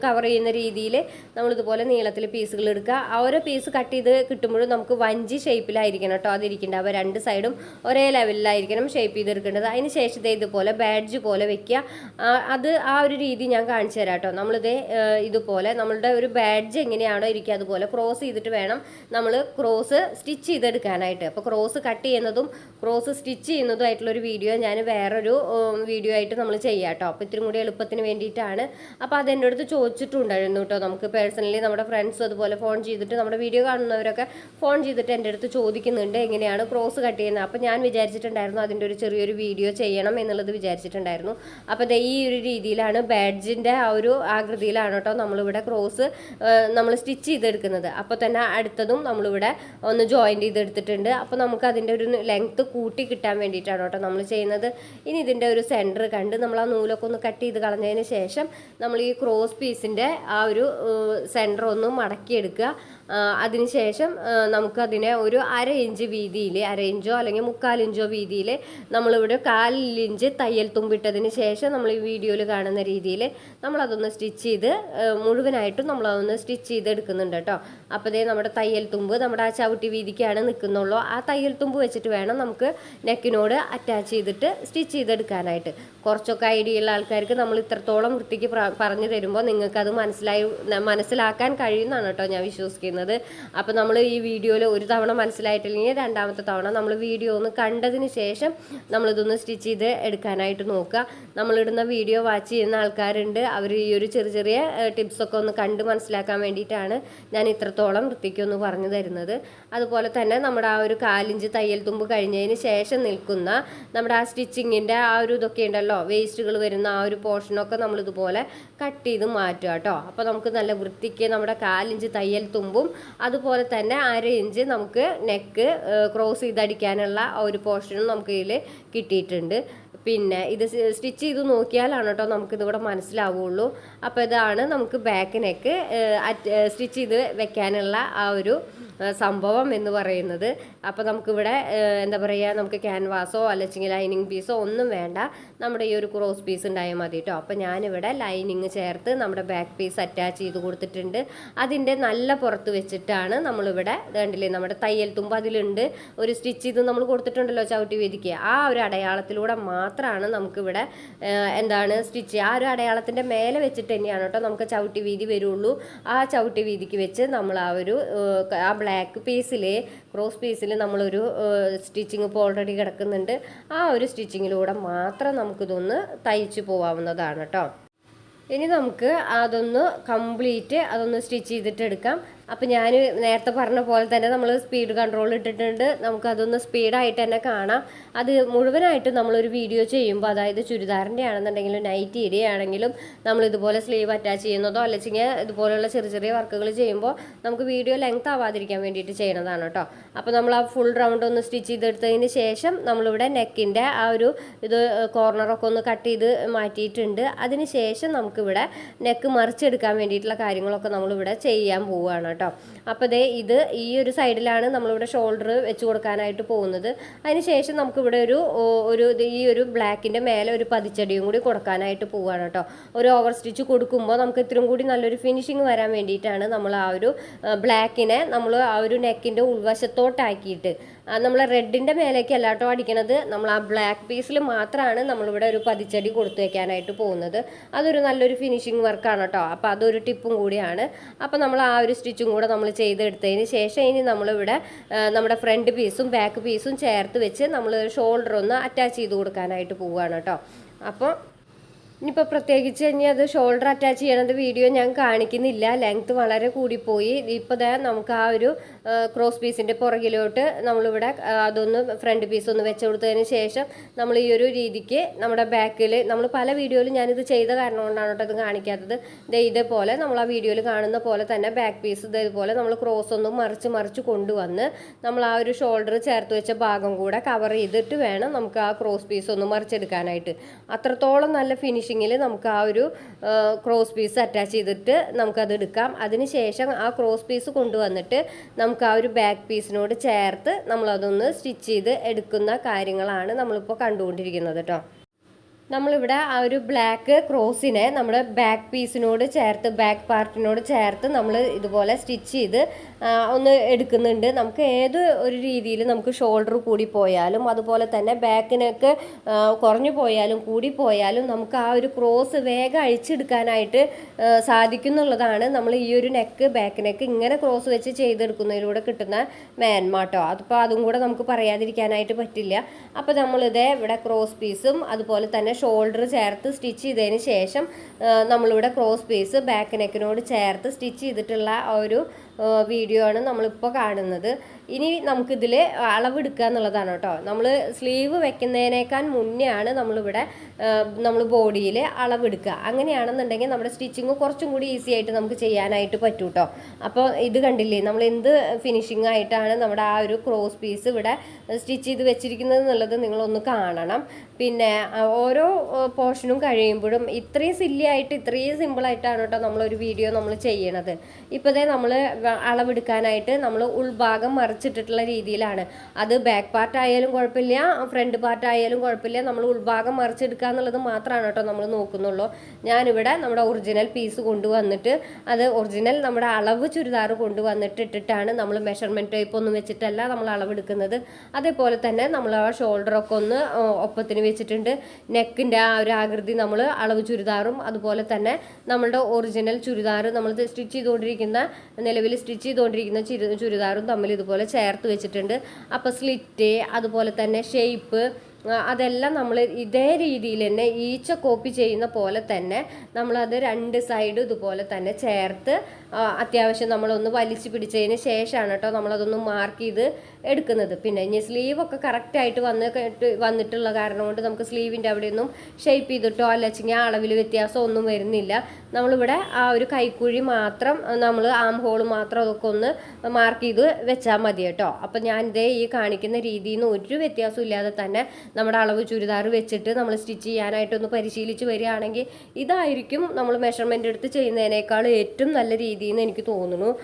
കവർ ചെയ്യുന്ന രീതിയിൽ നമ്മളിതുപോലെ നീളത്തിൽ പീസുകൾ എടുക്കുക. ആ ഓരോ പീസ് കട്ട് ചെയ്ത് കിട്ടുമ്പോഴും നമുക്ക് വഞ്ചി ഷേപ്പിലായിരിക്കണം കേട്ടോ അതിരിക്കേണ്ടത് അപ്പോൾ രണ്ട് സൈഡും ഒരേ ലെവലിലായിരിക്കണം ഷേപ്പ് ചെയ്തെടുക്കേണ്ടത്. അതിന് ശേഷം ദേ ഇതുപോലെ ബാഡ്ജ് പോലെ വെക്കുക. അത് ആ ഒരു രീതി ഞാൻ കാണിച്ചു തരാം കേട്ടോ നമ്മളിത് ഇതുപോലെ നമ്മളുടെ ഒരു ബാഡ്ജ് എങ്ങനെയാണോ ഇരിക്കുക അതുപോലെ ക്രോസ് ചെയ്തിട്ട് വേണം നമ്മൾ ക്രോസ് സ്റ്റിച്ച് ചെയ്തെടുക്കാനായിട്ട്. അപ്പോൾ ക്രോസ് കട്ട് ചെയ്യുന്നതും ക്രോസ് സ്റ്റിച്ച് ചെയ്യുന്നതും ആയിട്ടുള്ള ഒരു വീഡിയോ ഞാൻ വേറൊരു വീഡിയോ ആയിട്ട് നമ്മൾ ചെയ്യാം കേട്ടോ അപ്പോൾ ഇത്തിരി കൂടി എളുപ്പത്തിന് വേണ്ടിയിട്ടാണ്. അപ്പോൾ അത് എന്റെ അടുത്ത് ചോദിച്ചിട്ടുണ്ടായിരുന്നു കേട്ടോ നമുക്ക് പേഴ്സണലി നമ്മുടെ ഫ്രണ്ട്സും അതുപോലെ ഫോൺ ചെയ്തിട്ട് നമ്മുടെ വീഡിയോ വീഡിയോ കാണുന്നവരൊക്കെ ഫോൺ ചെയ്തിട്ട് എന്റെ അടുത്ത് ചോദിക്കുന്നുണ്ട് എങ്ങനെയാണ് ക്രോസ് കട്ട് ചെയ്യുന്നത്? അപ്പോൾ ഞാൻ വിചാരിച്ചിട്ടുണ്ടായിരുന്നു അതിന്റെ ഒരു ചെറിയൊരു വീഡിയോ ചെയ്യണം എന്നുള്ളത് വിചാരിച്ചിട്ടുണ്ടായിരുന്നു. അപ്പോൾ ദേ ഈ ഒരു രീതിയിലാണ് ബാഡ്ജിന്റെ ആ ഒരു ആകൃതിയിലാണ് കേട്ടോ നമ്മളിവിടെ ക്രോസ് നമ്മൾ സ്റ്റിച്ച് ചെയ്തെടുക്കുന്നത്. അപ്പോൾ തന്നെ അടുത്തതും നമ്മളിവിടെ ഒന്ന് ജോയിന്റ് ചെയ്തെടുത്തിട്ടുണ്ട്. അപ്പോൾ നമുക്ക് അതിന്റെ ഒരു ലെങ്ത്ത് കൂട്ടി കിട്ടാൻ വേണ്ടിയിട്ടാണ് കേട്ടോ നമ്മൾ ചെയ്യുന്നത്. ഇനി ഇതിന്റെ ഒരു സെന്റർ കണ്ട് നമ്മൾ ആ നൂലൊക്കെ ഒന്ന് കട്ട് ചെയ്ത് കളഞ്ഞതിന് ശേഷം നമ്മൾ ഈ ക്രോസ് പീസിന്റെ ആ ഒരു സെന്റർ ഒന്ന് മടക്കിയെടുക്കുക. അതിനുശേഷം നമുക്കതിനെ ഒരു അര ഇഞ്ച് വീതിയിൽ അര ഇഞ്ചോ അല്ലെങ്കിൽ മുക്കാൽ ഇഞ്ചോ വീതിയിൽ നമ്മളിവിടെ കാലിഞ്ച് തയ്യൽ തുമ്പിട്ടതിന് ശേഷം നമ്മൾ ഈ വീഡിയോയിൽ കാണുന്ന രീതിയിൽ നമ്മളതൊന്ന് സ്റ്റിച്ച് ചെയ്ത് മുഴുവനായിട്ടും നമ്മളതൊന്ന് സ്റ്റിച്ച് ചെയ്തെടുക്കുന്നുണ്ട് കേട്ടോ. അപ്പോൾ നമ്മുടെ തയ്യൽ തുമ്പ് നമ്മുടെ ആ ചവിട്ടി വീതിക്കാണ് നിൽക്കുന്നുള്ളൂ. ആ തയ്യൽ തുമ്പ് വെച്ചിട്ട് വേണം നമുക്ക് നെക്കിനോട് അറ്റാച്ച് ചെയ്തിട്ട് സ്റ്റിച്ച് ചെയ്തെടുക്കാനായിട്ട് കുറച്ചൊക്കെ ഐഡിയ ഉള്ള ആൾക്കാർക്ക് നമ്മൾ ഇത്രത്തോളം വൃത്തിക്ക് പറഞ്ഞു തരുമ്പോൾ നിങ്ങൾക്കത് മനസ്സിലായി മനസ്സിലാക്കാൻ കഴിയുന്നതാണ് കേട്ടോ ഞാൻ വിശ്വസിക്കുന്നത്. അപ്പോൾ നമ്മൾ ഈ വീഡിയോയിൽ ഒരു തവണ മനസ്സിലായിട്ടില്ലെങ്കിൽ രണ്ടാമത്തെ തവണ നമ്മൾ വീഡിയോ ഒന്ന് കണ്ടതിന് ശേഷം നമ്മളിതൊന്ന് സ്റ്റിച്ച് ചെയ്ത് എടുക്കാനായിട്ട് നോക്കുക. നമ്മളിടുന്ന വീഡിയോ വാച്ച് ചെയ്യുന്ന ആൾക്കാരുണ്ട്. അവർ ഈ ഒരു ചെറിയ ചെറിയ ടിപ്സൊക്കെ ഒന്ന് കണ്ട് മനസ്സിലാക്കാൻ വേണ്ടിയിട്ടാണ് ഞാൻ ഇത്രത്തോളം വൃത്തിക്കൊന്ന് പറഞ്ഞു തരുന്നത്. അതുപോലെ തന്നെ നമ്മുടെ ആ ഒരു കാലിഞ്ച് തയ്യൽ തുമ്പ് കഴിഞ്ഞതിന് ശേഷം നിൽക്കുന്ന നമ്മുടെ ആ സ്റ്റിച്ചിങ്ങിന്റെ ആ ഒരു ഇതൊക്കെ ഉണ്ടല്ലോ വേസ്റ്റുകൾ വരുന്ന ആ ഒരു പോർഷനൊക്കെ നമ്മളിതുപോലെ കട്ട് ചെയ്ത് മാറ്റുക കേട്ടോ. അപ്പോൾ നമുക്ക് നല്ല വൃത്തിക്ക് നമ്മുടെ കാലിഞ്ച് തയ്യൽ തുമ്പും അതുപോലെ തന്നെ അര ഇഞ്ച് നമുക്ക് നെക്ക് ക്രോസ് ചെയ്തടിക്കാനുള്ള ഒരു പോർഷനും നമുക്ക് ഇതിൽ കിട്ടിയിട്ടുണ്ട്. പിന്നെ ഇത് സ്റ്റിച്ച് ചെയ്ത് നോക്കിയാലാണ് കേട്ടോ നമുക്കിതിവിടെ മനസ്സിലാവുള്ളൂ. അപ്പോൾ ഇതാണ് നമുക്ക് ബാക്ക് നെക്ക് സ്റ്റിച്ച് ചെയ്ത് വെക്കാനുള്ള ആ ഒരു സംഭവം എന്ന് പറയുന്നത്. അപ്പോൾ നമുക്കിവിടെ എന്താ പറയുക നമുക്ക് ക്യാൻവാസോ അല്ലെങ്കിൽ ലൈനിങ് പീസോ ഒന്നും വേണ്ട. നമ്മുടെ ഈ ഒരു ക്രോസ് പീസ് ഉണ്ടായാൽ മതി കേട്ടോ അപ്പോൾ ഞാനിവിടെ ലൈനിങ് ചേർത്ത് നമ്മുടെ ബാക്ക് പീസ് അറ്റാച്ച് ചെയ്ത് കൊടുത്തിട്ടുണ്ട്. അതിന്റെ നല്ല പുറത്ത് വെച്ചിട്ടാണ് നമ്മളിവിടെ കണ്ടില്ലേ നമ്മുടെ തയ്യൽ തുമ്പ് അതിലുണ്ട്. ഒരു സ്റ്റിച്ച് ഇത് നമ്മൾ കൊടുത്തിട്ടുണ്ടല്ലോ ചവിട്ടി വീതിക്ക് ആ ഒരു അടയാളത്തിലൂടെ മാത്രമാണ് നമുക്കിവിടെ എന്താണ് സ്റ്റിച്ച് ആ ഒരു അടയാളത്തിന്റെ മേലെ വെച്ചിട്ട് തന്നെയാണ് കേട്ടോ നമുക്ക് ചവിട്ടി വീതി വരുള്ളൂ. ആ ചവിട്ടി വീതിക്ക് വെച്ച് നമ്മൾ ആ ഒരു ആ, ബ്ലാക്ക് പീസിൽ ക്രോസ് പീസിൽ നമ്മളൊരു സ്റ്റിച്ചിങ് ഇപ്പോൾ ഓൾറെഡി കിടക്കുന്നുണ്ട്. ആ ഒരു സ്റ്റിച്ചിങ്ങിലൂടെ മാത്രം നമുക്കിതൊന്ന് തയ്ച്ചു പോവാവുന്നതാണ് കേട്ടോ ഇനി നമുക്ക് അതൊന്ന് കംപ്ലീറ്റ് അതൊന്ന് സ്റ്റിച്ച് ചെയ്തിട്ട് എടുക്കാം അപ്പം ഞാൻ നേരത്തെ പറഞ്ഞ പോലെ തന്നെ നമ്മൾ സ്പീഡ് കൺട്രോൾ ഇട്ടിട്ടുണ്ട്. നമുക്കതൊന്ന് സ്പീഡായിട്ട് തന്നെ കാണാം. അത് മുഴുവനായിട്ടും നമ്മളൊരു വീഡിയോ ചെയ്യുമ്പോൾ അതായത് ചുരിദാറിന്റെ ആണെന്നുണ്ടെങ്കിലും നൈറ്റിയുടെ ആണെങ്കിലും നമ്മൾ ഇതുപോലെ സ്ലീവ് അറ്റാച്ച് ചെയ്യുന്നതോ അല്ലെങ്കിൽ ഇതുപോലെയുള്ള ചെറിയ ചെറിയ വർക്കുകൾ ചെയ്യുമ്പോൾ നമുക്ക് വീഡിയോ ലെങ്ത് ആവാതിരിക്കാൻ വേണ്ടിയിട്ട് ചെയ്യണതാണ് കേട്ടോ അപ്പോൾ നമ്മൾ ആ ഫുൾ റൗണ്ട് ഒന്ന് സ്റ്റിച്ച് ചെയ്തെടുത്തതിന് ശേഷം നമ്മളിവിടെ നെക്കിന്റെ ആ ഒരു ഇത് കോർണറൊക്കെ ഒന്ന് കട്ട് ചെയ്ത് മാറ്റിയിട്ടുണ്ട്. അതിന് ശേഷം നമുക്കിവിടെ നെക്ക് മറിച്ചെടുക്കാൻ വേണ്ടിയിട്ടുള്ള കാര്യങ്ങളൊക്കെ നമ്മളിവിടെ ചെയ്യാൻ പോവുകയാണ് കേട്ടോ. അപ്പോൾ ദേ ഇത് ഈ ഒരു സൈഡിലാണ് നമ്മളിവിടെ ഷോൾഡർ വെച്ച് കൊടുക്കാനായിട്ട് പോകുന്നത്. അതിന് ശേഷം നമുക്കിവിടെ ഒരു ഒരു ഈ ഒരു ബ്ലാക്കിന്റെ മേലെ ഒരു പതിച്ചടിയും കൂടി കൊടുക്കാനായിട്ട് പോവുകയാണ് കേട്ടോ. ഒരു ഓവർ സ്റ്റിച്ച് കൊടുക്കുമ്പോൾ നമുക്ക് ഇത്രയും കൂടി നല്ലൊരു ഫിനിഷിങ് വരാൻ വേണ്ടിയിട്ടാണ് നമ്മൾ ആ ഒരു ബ്ലാക്കിനെ നമ്മൾ ആ ഒരു നെക്കിന്റെ ഉൾവശത്തോട്ടാക്കിയിട്ട് നമ്മൾ റെഡിന്റെ മേലേക്ക് അല്ലാട്ടോ അടിക്കണത് നമ്മൾ ആ ബ്ലാക്ക് പീസിൽ മാത്രമാണ് നമ്മളിവിടെ ഒരു പതിച്ചടി കൊടുത്തു വയ്ക്കാനായിട്ട് പോകുന്നത്. അതൊരു നല്ലൊരു ഫിനിഷിങ് വർക്കാണ് കേട്ടോ അപ്പോൾ അതൊരു ടിപ്പും കൂടിയാണ്. അപ്പോൾ നമ്മൾ ആ ഒരു സ്റ്റിച്ചും കൂടെ നമ്മൾ ചെയ്തെടുത്തതിന് ശേഷം ഇനി നമ്മളിവിടെ നമ്മുടെ ഫ്രണ്ട് പീസും ബാക്ക് പീസും ചേർത്ത് വെച്ച് നമ്മൾ ഷോൾഡർ ഒന്ന് അറ്റാച്ച് ചെയ്ത് കൊടുക്കാനായിട്ട് പോവുകയാണ് കേട്ടോ അപ്പോൾ ഇനിയിപ്പോൾ പ്രത്യേകിച്ച് ഇനി അത് ഷോൾഡർ അറ്റാച്ച് ചെയ്യണത് വീഡിയോ ഞാൻ കാണിക്കുന്നില്ല. ലെങ്ത് വളരെ കൂടിപ്പോയി. ഇപ്പോൾ നമുക്ക് ആ ഒരു ക്രോസ് പീസിന്റെ പുറകിലോട്ട് നമ്മളിവിടെ അതൊന്ന് ഫ്രണ്ട് പീസ് ഒന്ന് വെച്ച് കൊടുത്തതിന് ശേഷം നമ്മൾ ഈ ഒരു രീതിക്ക് നമ്മുടെ ബാക്കിൽ നമ്മൾ പല വീഡിയോയിലും ഞാനിത് ചെയ്ത കാരണം കൊണ്ടാണ് കേട്ടോ ഇത് കാണിക്കാത്തത്. ദേ ഇതേപോലെ നമ്മൾ ആ വീഡിയോയിൽ കാണുന്ന പോലെ തന്നെ ബാക്ക് പീസ് ഇതേപോലെ നമ്മൾ ക്രോസ് ഒന്നും മറിച്ച് മറിച്ച് കൊണ്ടുവന്ന് നമ്മൾ ആ ഒരു ഷോൾഡർ ചേർത്ത് വെച്ച ഭാഗം കൂടെ കവർ ചെയ്തിട്ട് വേണം നമുക്ക് ആ ക്രോസ് പീസ് ഒന്ന് മറിച്ചെടുക്കാനായിട്ട്. അത്രത്തോളം നല്ല ഫിനിഷിങ്ങിൽ നമുക്ക് ആ ഒരു ക്രോസ് പീസ് അറ്റാച്ച് ചെയ്തിട്ട് നമുക്കത് എടുക്കാം. അതിനുശേഷം ആ ക്രോസ് പീസ് കൊണ്ടുവന്നിട്ട് നമുക്ക് ആ ഒരു ബാക്ക് പീസിനോട് ചേർത്ത് നമ്മളതൊന്ന് സ്റ്റിച്ച് ചെയ്ത് എടുക്കുന്ന കാര്യങ്ങളാണ് നമ്മളിപ്പോൾ കണ്ടുകൊണ്ടിരിക്കുന്നത് കേട്ടോ നമ്മളിവിടെ ആ ഒരു ബ്ലാക്ക് ക്രോസിനെ നമ്മുടെ ബാക്ക് പീസിനോട് ചേർത്ത് ബാക്ക് പാർട്ടിനോട് ചേർത്ത് നമ്മൾ ഇതുപോലെ സ്റ്റിച്ച് ചെയ്ത് ഒന്ന് എടുക്കുന്നുണ്ട്. നമുക്ക് ഏത് ഒരു രീതിയിൽ നമുക്ക് ഷോൾഡർ കൂടി പോയാലും അതുപോലെ തന്നെ ബാക്കിനൊക്കെ കുറഞ്ഞു പോയാലും കൂടി പോയാലും നമുക്ക് ആ ഒരു ക്രോസ് വേഗം അഴിച്ചെടുക്കാനായിട്ട് സാധിക്കുന്നുള്ളതാണ് നമ്മൾ ഈ ഒരു നെക്ക് ബാക്ക് നെക്ക് ഇങ്ങനെ ക്രോസ് വെച്ച് ചെയ്തെടുക്കുന്നതിലൂടെ കിട്ടുന്ന മേന്മാട്ടോ അതിപ്പോൾ അതും കൂടെ നമുക്ക് പറയാതിരിക്കാനായിട്ട് പറ്റില്ല. അപ്പോൾ നമ്മളിത് ഇവിടെ ക്രോസ് പീസും അതുപോലെ തന്നെ ഷോൾഡർ ചേർത്ത് സ്റ്റിച്ച് ചെയ്തതിന് ശേഷം നമ്മളിവിടെ ക്രോസ് പീസ് ബാക്ക് നെക്കിനോട് ചേർത്ത് സ്റ്റിച്ച് ചെയ്തിട്ടുള്ള ഒരു വീഡിയോ ആണ് നമ്മളിപ്പോൾ കാണുന്നത്. ഇനി നമുക്കിതിൽ അളവെടുക്കുക എന്നുള്ളതാണ് കേട്ടോ. നമ്മൾ സ്ലീവ് വെക്കുന്നതിനേക്കാൾ മുന്നേ ആണ് നമ്മളിവിടെ നമ്മൾ ബോഡിയിൽ അളവെടുക്കുക. അങ്ങനെയാണെന്നുണ്ടെങ്കിൽ നമ്മുടെ സ്റ്റിച്ചിങ് കുറച്ചും കൂടി ഈസി ആയിട്ട് നമുക്ക് ചെയ്യാനായിട്ട് പറ്റും കേട്ടോ. അപ്പോൾ ഇത് കണ്ടില്ലേ നമ്മൾ എന്ത് ഫിനിഷിംഗ് ആയിട്ടാണ് നമ്മുടെ ആ ഒരു ക്രോസ് പീസ് ഇവിടെ സ്റ്റിച്ച് ചെയ്ത് വെച്ചിരിക്കുന്നത് എന്നുള്ളത് നിങ്ങളൊന്ന് കാണണം. പിന്നെ ഓരോ പോർഷനും കഴിയുമ്പോഴും ഇത്രയും സില്ലി ആയിട്ട് ഇത്രയും സിമ്പിളായിട്ടാണ് കേട്ടോ നമ്മളൊരു വീഡിയോ നമ്മൾ ചെയ്യണത്. ഇപ്പോഴേ നമ്മൾ അളവെടുക്കാനായിട്ട് നമ്മൾ ഉൾഭാഗം മറിച്ചിട്ടിട്ടുള്ള രീതിയിലാണ്. അത് ബാക്ക് പാർട്ട് ആയാലും കുഴപ്പമില്ല ഫ്രണ്ട് പാർട്ട് ആയാലും കുഴപ്പമില്ല. നമ്മൾ ഉൾഭാഗം മറിച്ചെടുക്കുക എന്നുള്ളത് മാത്രമാണ് കേട്ടോ നമ്മൾ നോക്കുന്നുള്ളൂ. ഞാനിവിടെ നമ്മുടെ ഒറിജിനൽ പീസ് കൊണ്ടുവന്നിട്ട് അത് ഒറിജിനൽ നമ്മുടെ അളവ് ചുരിദാർ കൊണ്ടുവന്നിട്ട് ഇട്ടിട്ടാണ് നമ്മൾ മെഷർമെന്റ് ടൈപ്പ് ഒന്നും വെച്ചിട്ടല്ല നമ്മൾ അളവെടുക്കുന്നത്. അതേപോലെ തന്നെ നമ്മൾ ആ ഷോൾഡറൊക്കെ ഒന്ന് ഒപ്പത്തിന് വെച്ചിട്ടുണ്ട്. നെക്കിന്റെ ആ ഒരു ആകൃതി നമ്മൾ അളവ് ചുരിദാറും അതുപോലെ തന്നെ നമ്മളുടെ ഒറിജിനൽ ചുരിദാർ നമ്മൾ സ്റ്റിച്ച് ചെയ്തുകൊണ്ടിരിക്കുന്ന നിലവിൽ സ്റ്റിച്ച് ചെയ്തുകൊണ്ടിരിക്കുന്ന ചുരിദാറും തമ്മിൽ ഇതുപോലെ ചേർത്ത് വെച്ചിട്ടുണ്ട്. അപ്പോൾ സ്ലിറ്റ് അതുപോലെ തന്നെ ഷേപ്പ് അതെല്ലാം നമ്മൾ ഇതേ രീതിയിൽ തന്നെ ഈച്ച കോപ്പി ചെയ്യുന്ന പോലെ തന്നെ നമ്മളത് രണ്ട് സൈഡ് ഇതുപോലെ തന്നെ ചേർത്ത് അത്യാവശ്യം നമ്മളൊന്ന് വലിച്ചു പിടിച്ചതിന് ശേഷമാണ് കേട്ടോ നമ്മളതൊന്ന് മാർക്ക് ചെയ്ത് എടുക്കുന്നത്. പിന്നെ ഇനി സ്ലീവൊക്കെ കറക്റ്റായിട്ട് വന്ന് വന്നിട്ടുള്ള കാരണം കൊണ്ട് നമുക്ക് സ്ലീവിന്റെ അവിടെയൊന്നും ഷേപ്പ് ചെയ്തിട്ടോ അല്ലെങ്കിൽ അളവിൽ വ്യത്യാസം ഒന്നും വരുന്നില്ല. നമ്മളിവിടെ ആ ഒരു കൈക്കുഴി മാത്രം നമ്മൾ ആം ഹോൾ മാത്രം അതൊക്കെ ഒന്ന് മാർക്ക് ചെയ്ത് വെച്ചാൽ മതി കേട്ടോ. അപ്പം ഞാൻ ഇതേ ഈ കാണിക്കുന്ന രീതിയിൽ നിന്ന് ഒരു വ്യത്യാസവും ഇല്ലാതെ തന്നെ നമ്മുടെ അളവ് ചുരിദാർ വെച്ചിട്ട് നമ്മൾ സ്റ്റിച്ച് ചെയ്യാനായിട്ടൊന്ന് പരിശീലിച്ച് വരികയാണെങ്കിൽ ഇതായിരിക്കും നമ്മൾ മെഷർമെന്റ് എടുത്ത് ചെയ്യുന്നതിനേക്കാൾ ഏറ്റവും നല്ല രീതിയിൽ നിന്ന് എനിക്ക് തോന്നുന്നു.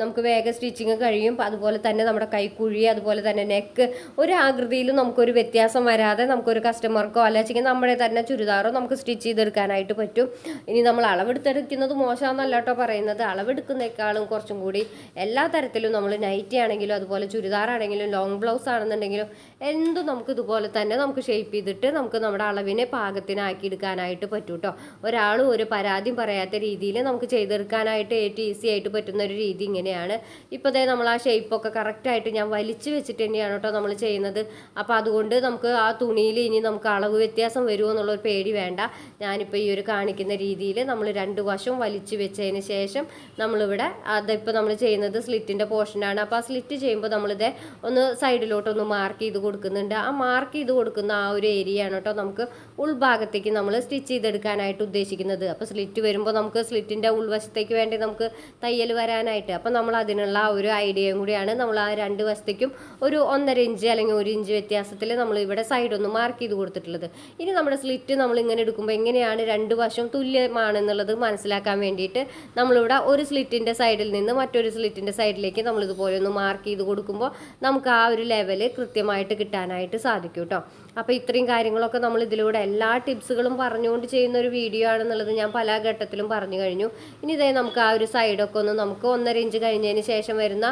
നമുക്ക് വേഗം സ്റ്റിച്ചിങ് കഴിയും. അതുപോലെ തന്നെ നമ്മുടെ കൈക്കുഴി അതുപോലെ തന്നെ നെക്ക് ഒരു ആകൃതിയിലും നമുക്കൊരു വ്യത്യാസം വരാതെ നമുക്കൊരു കസ്റ്റമർക്കോ അല്ലെങ്കിൽ നമ്മുടെ തന്നെ ചുരിദാറോ നമുക്ക് സ്റ്റിച്ച് ചെയ്തെടുക്കാനായിട്ട് പറ്റും. ഇനി നമ്മൾ അളവെടുത്തെടുക്കുന്നത് മോശമാണെന്നല്ല കേട്ടോ പറയുന്നത്. അളവെടുക്കുന്നേക്കാളും കുറച്ചും കൂടി എല്ലാ തരത്തിലും നമ്മൾ നൈറ്റി ആണെങ്കിലും അതുപോലെ ചുരിദാറാണെങ്കിലും ലോങ് ബ്ലൗസ് ആണെന്നുണ്ടെങ്കിലും എന്തും നമുക്ക് ഇതുപോലെ തന്നെ നമുക്ക് ഷേപ്പ് ചെയ്തിട്ട് നമുക്ക് നമ്മുടെ അളവിനെ പാകത്തിനാക്കി എടുക്കാനായിട്ട് പറ്റും കേട്ടോ ഒരാളും ഒരു പരാതിയും പറയാത്ത രീതിയിൽ നമുക്ക് ചെയ്തെടുക്കാനായിട്ട് ഏറ്റവും ഈസി ആയിട്ട് പറ്റുന്ന ഒരു രീതി ഇങ്ങനെയാണ് ഇപ്പോൾ ദേ നമ്മൾ ആ ഷേപ്പൊക്കെ കറക്റ്റായിട്ട് ഞാൻ വലിച്ചു വെച്ചിട്ട് തന്നെയാണ് കേട്ടോ നമ്മൾ ചെയ്യുന്നത്. അപ്പോൾ അതുകൊണ്ട് നമുക്ക് ആ തുണിയിൽ ഇനി നമുക്ക് അളവ് വ്യത്യാസം വരുമോ എന്നുള്ളൊരു പേടി വേണ്ട. ഞാനിപ്പോൾ ഈ ഒരു കാണിക്കുന്ന രീതിയിൽ നമ്മൾ രണ്ട് വശവും വലിച്ചു വെച്ചതിന് ശേഷം നമ്മളിവിടെ അതിപ്പോൾ നമ്മൾ ചെയ്യുന്നത് സ്ലിറ്റിന്റെ പോർഷനാണ് അപ്പോൾ ആ സ്ലിറ്റ് ചെയ്യുമ്പോൾ നമ്മളിത് ഒന്ന് സൈഡിലോട്ടൊന്ന് മാർക്ക് ചെയ്ത് കൊടുക്കുന്നുണ്ട്. ആ മാർക്ക് ചെയ്ത് കൊടുക്കുന്ന ആ ഒരു ഏരിയ ആണ് കേട്ടോ നമുക്ക് ഉൾഭാഗത്തേക്ക് നമ്മൾ സ്റ്റിച്ച് ചെയ്തെടുക്കാനായിട്ട് ഉദ്ദേശിക്കുന്നത്. അപ്പോൾ സ്ലിറ്റ് വരുമ്പോൾ നമുക്ക് സ്ലിറ്റിന്റെ ഉൾവശത്തേക്ക് വേണ്ടി നമുക്ക് തയ്യൽ വരാനായിട്ട് അപ്പോൾ നമ്മൾ അതിനുള്ള ആ ഒരു ഐഡിയയും കൂടിയാണ് നമ്മൾ ആ രണ്ട് വസ്തുക്കും ഒരു ഒന്നര ഇഞ്ച് അല്ലെങ്കിൽ ഒരു ഇഞ്ച് വ്യത്യാസത്തിൽ നമ്മൾ ഇവിടെ സൈഡ് ഒന്ന് മാർക്ക് ചെയ്ത് കൊടുത്തിട്ടുള്ളത്. ഇനി നമ്മുടെ സ്ലിറ്റ് നമ്മൾ ഇങ്ങനെ എടുക്കുമ്പോൾ എങ്ങനെയാണ് രണ്ട് വശം തുല്യമാണെന്നുള്ളത് മനസ്സിലാക്കാൻ വേണ്ടിയിട്ട് നമ്മളിവിടെ ഒരു സ്ലിറ്റിന്റെ സൈഡിൽ നിന്ന് മറ്റൊരു സ്ലിറ്റിന്റെ സൈഡിലേക്ക് നമ്മളിതുപോലെ ഒന്ന് മാർക്ക് ചെയ്ത് കൊടുക്കുമ്പോൾ നമുക്ക് ആ ഒരു ലെവൽ കൃത്യമായിട്ട് കിട്ടാനായിട്ട് സാധിക്കും കേട്ടോ അപ്പോൾ ഇത്രയും കാര്യങ്ങളൊക്കെ നമ്മൾ ഇതിലൂടെ എല്ലാ ടിപ്സുകളും പറഞ്ഞുകൊണ്ട് ചെയ്യുന്ന ഒരു വീഡിയോ ആണെന്നുള്ളത് ഞാൻ പല ഘട്ടത്തിലും പറഞ്ഞു കഴിഞ്ഞു. ഇനി ഇതേ നമുക്ക് ആ ഒരു സൈഡൊക്കെ ഒന്ന് നമുക്ക് ഒന്നര ഇഞ്ച് കഴിഞ്ഞതിന് ശേഷം വരുന്ന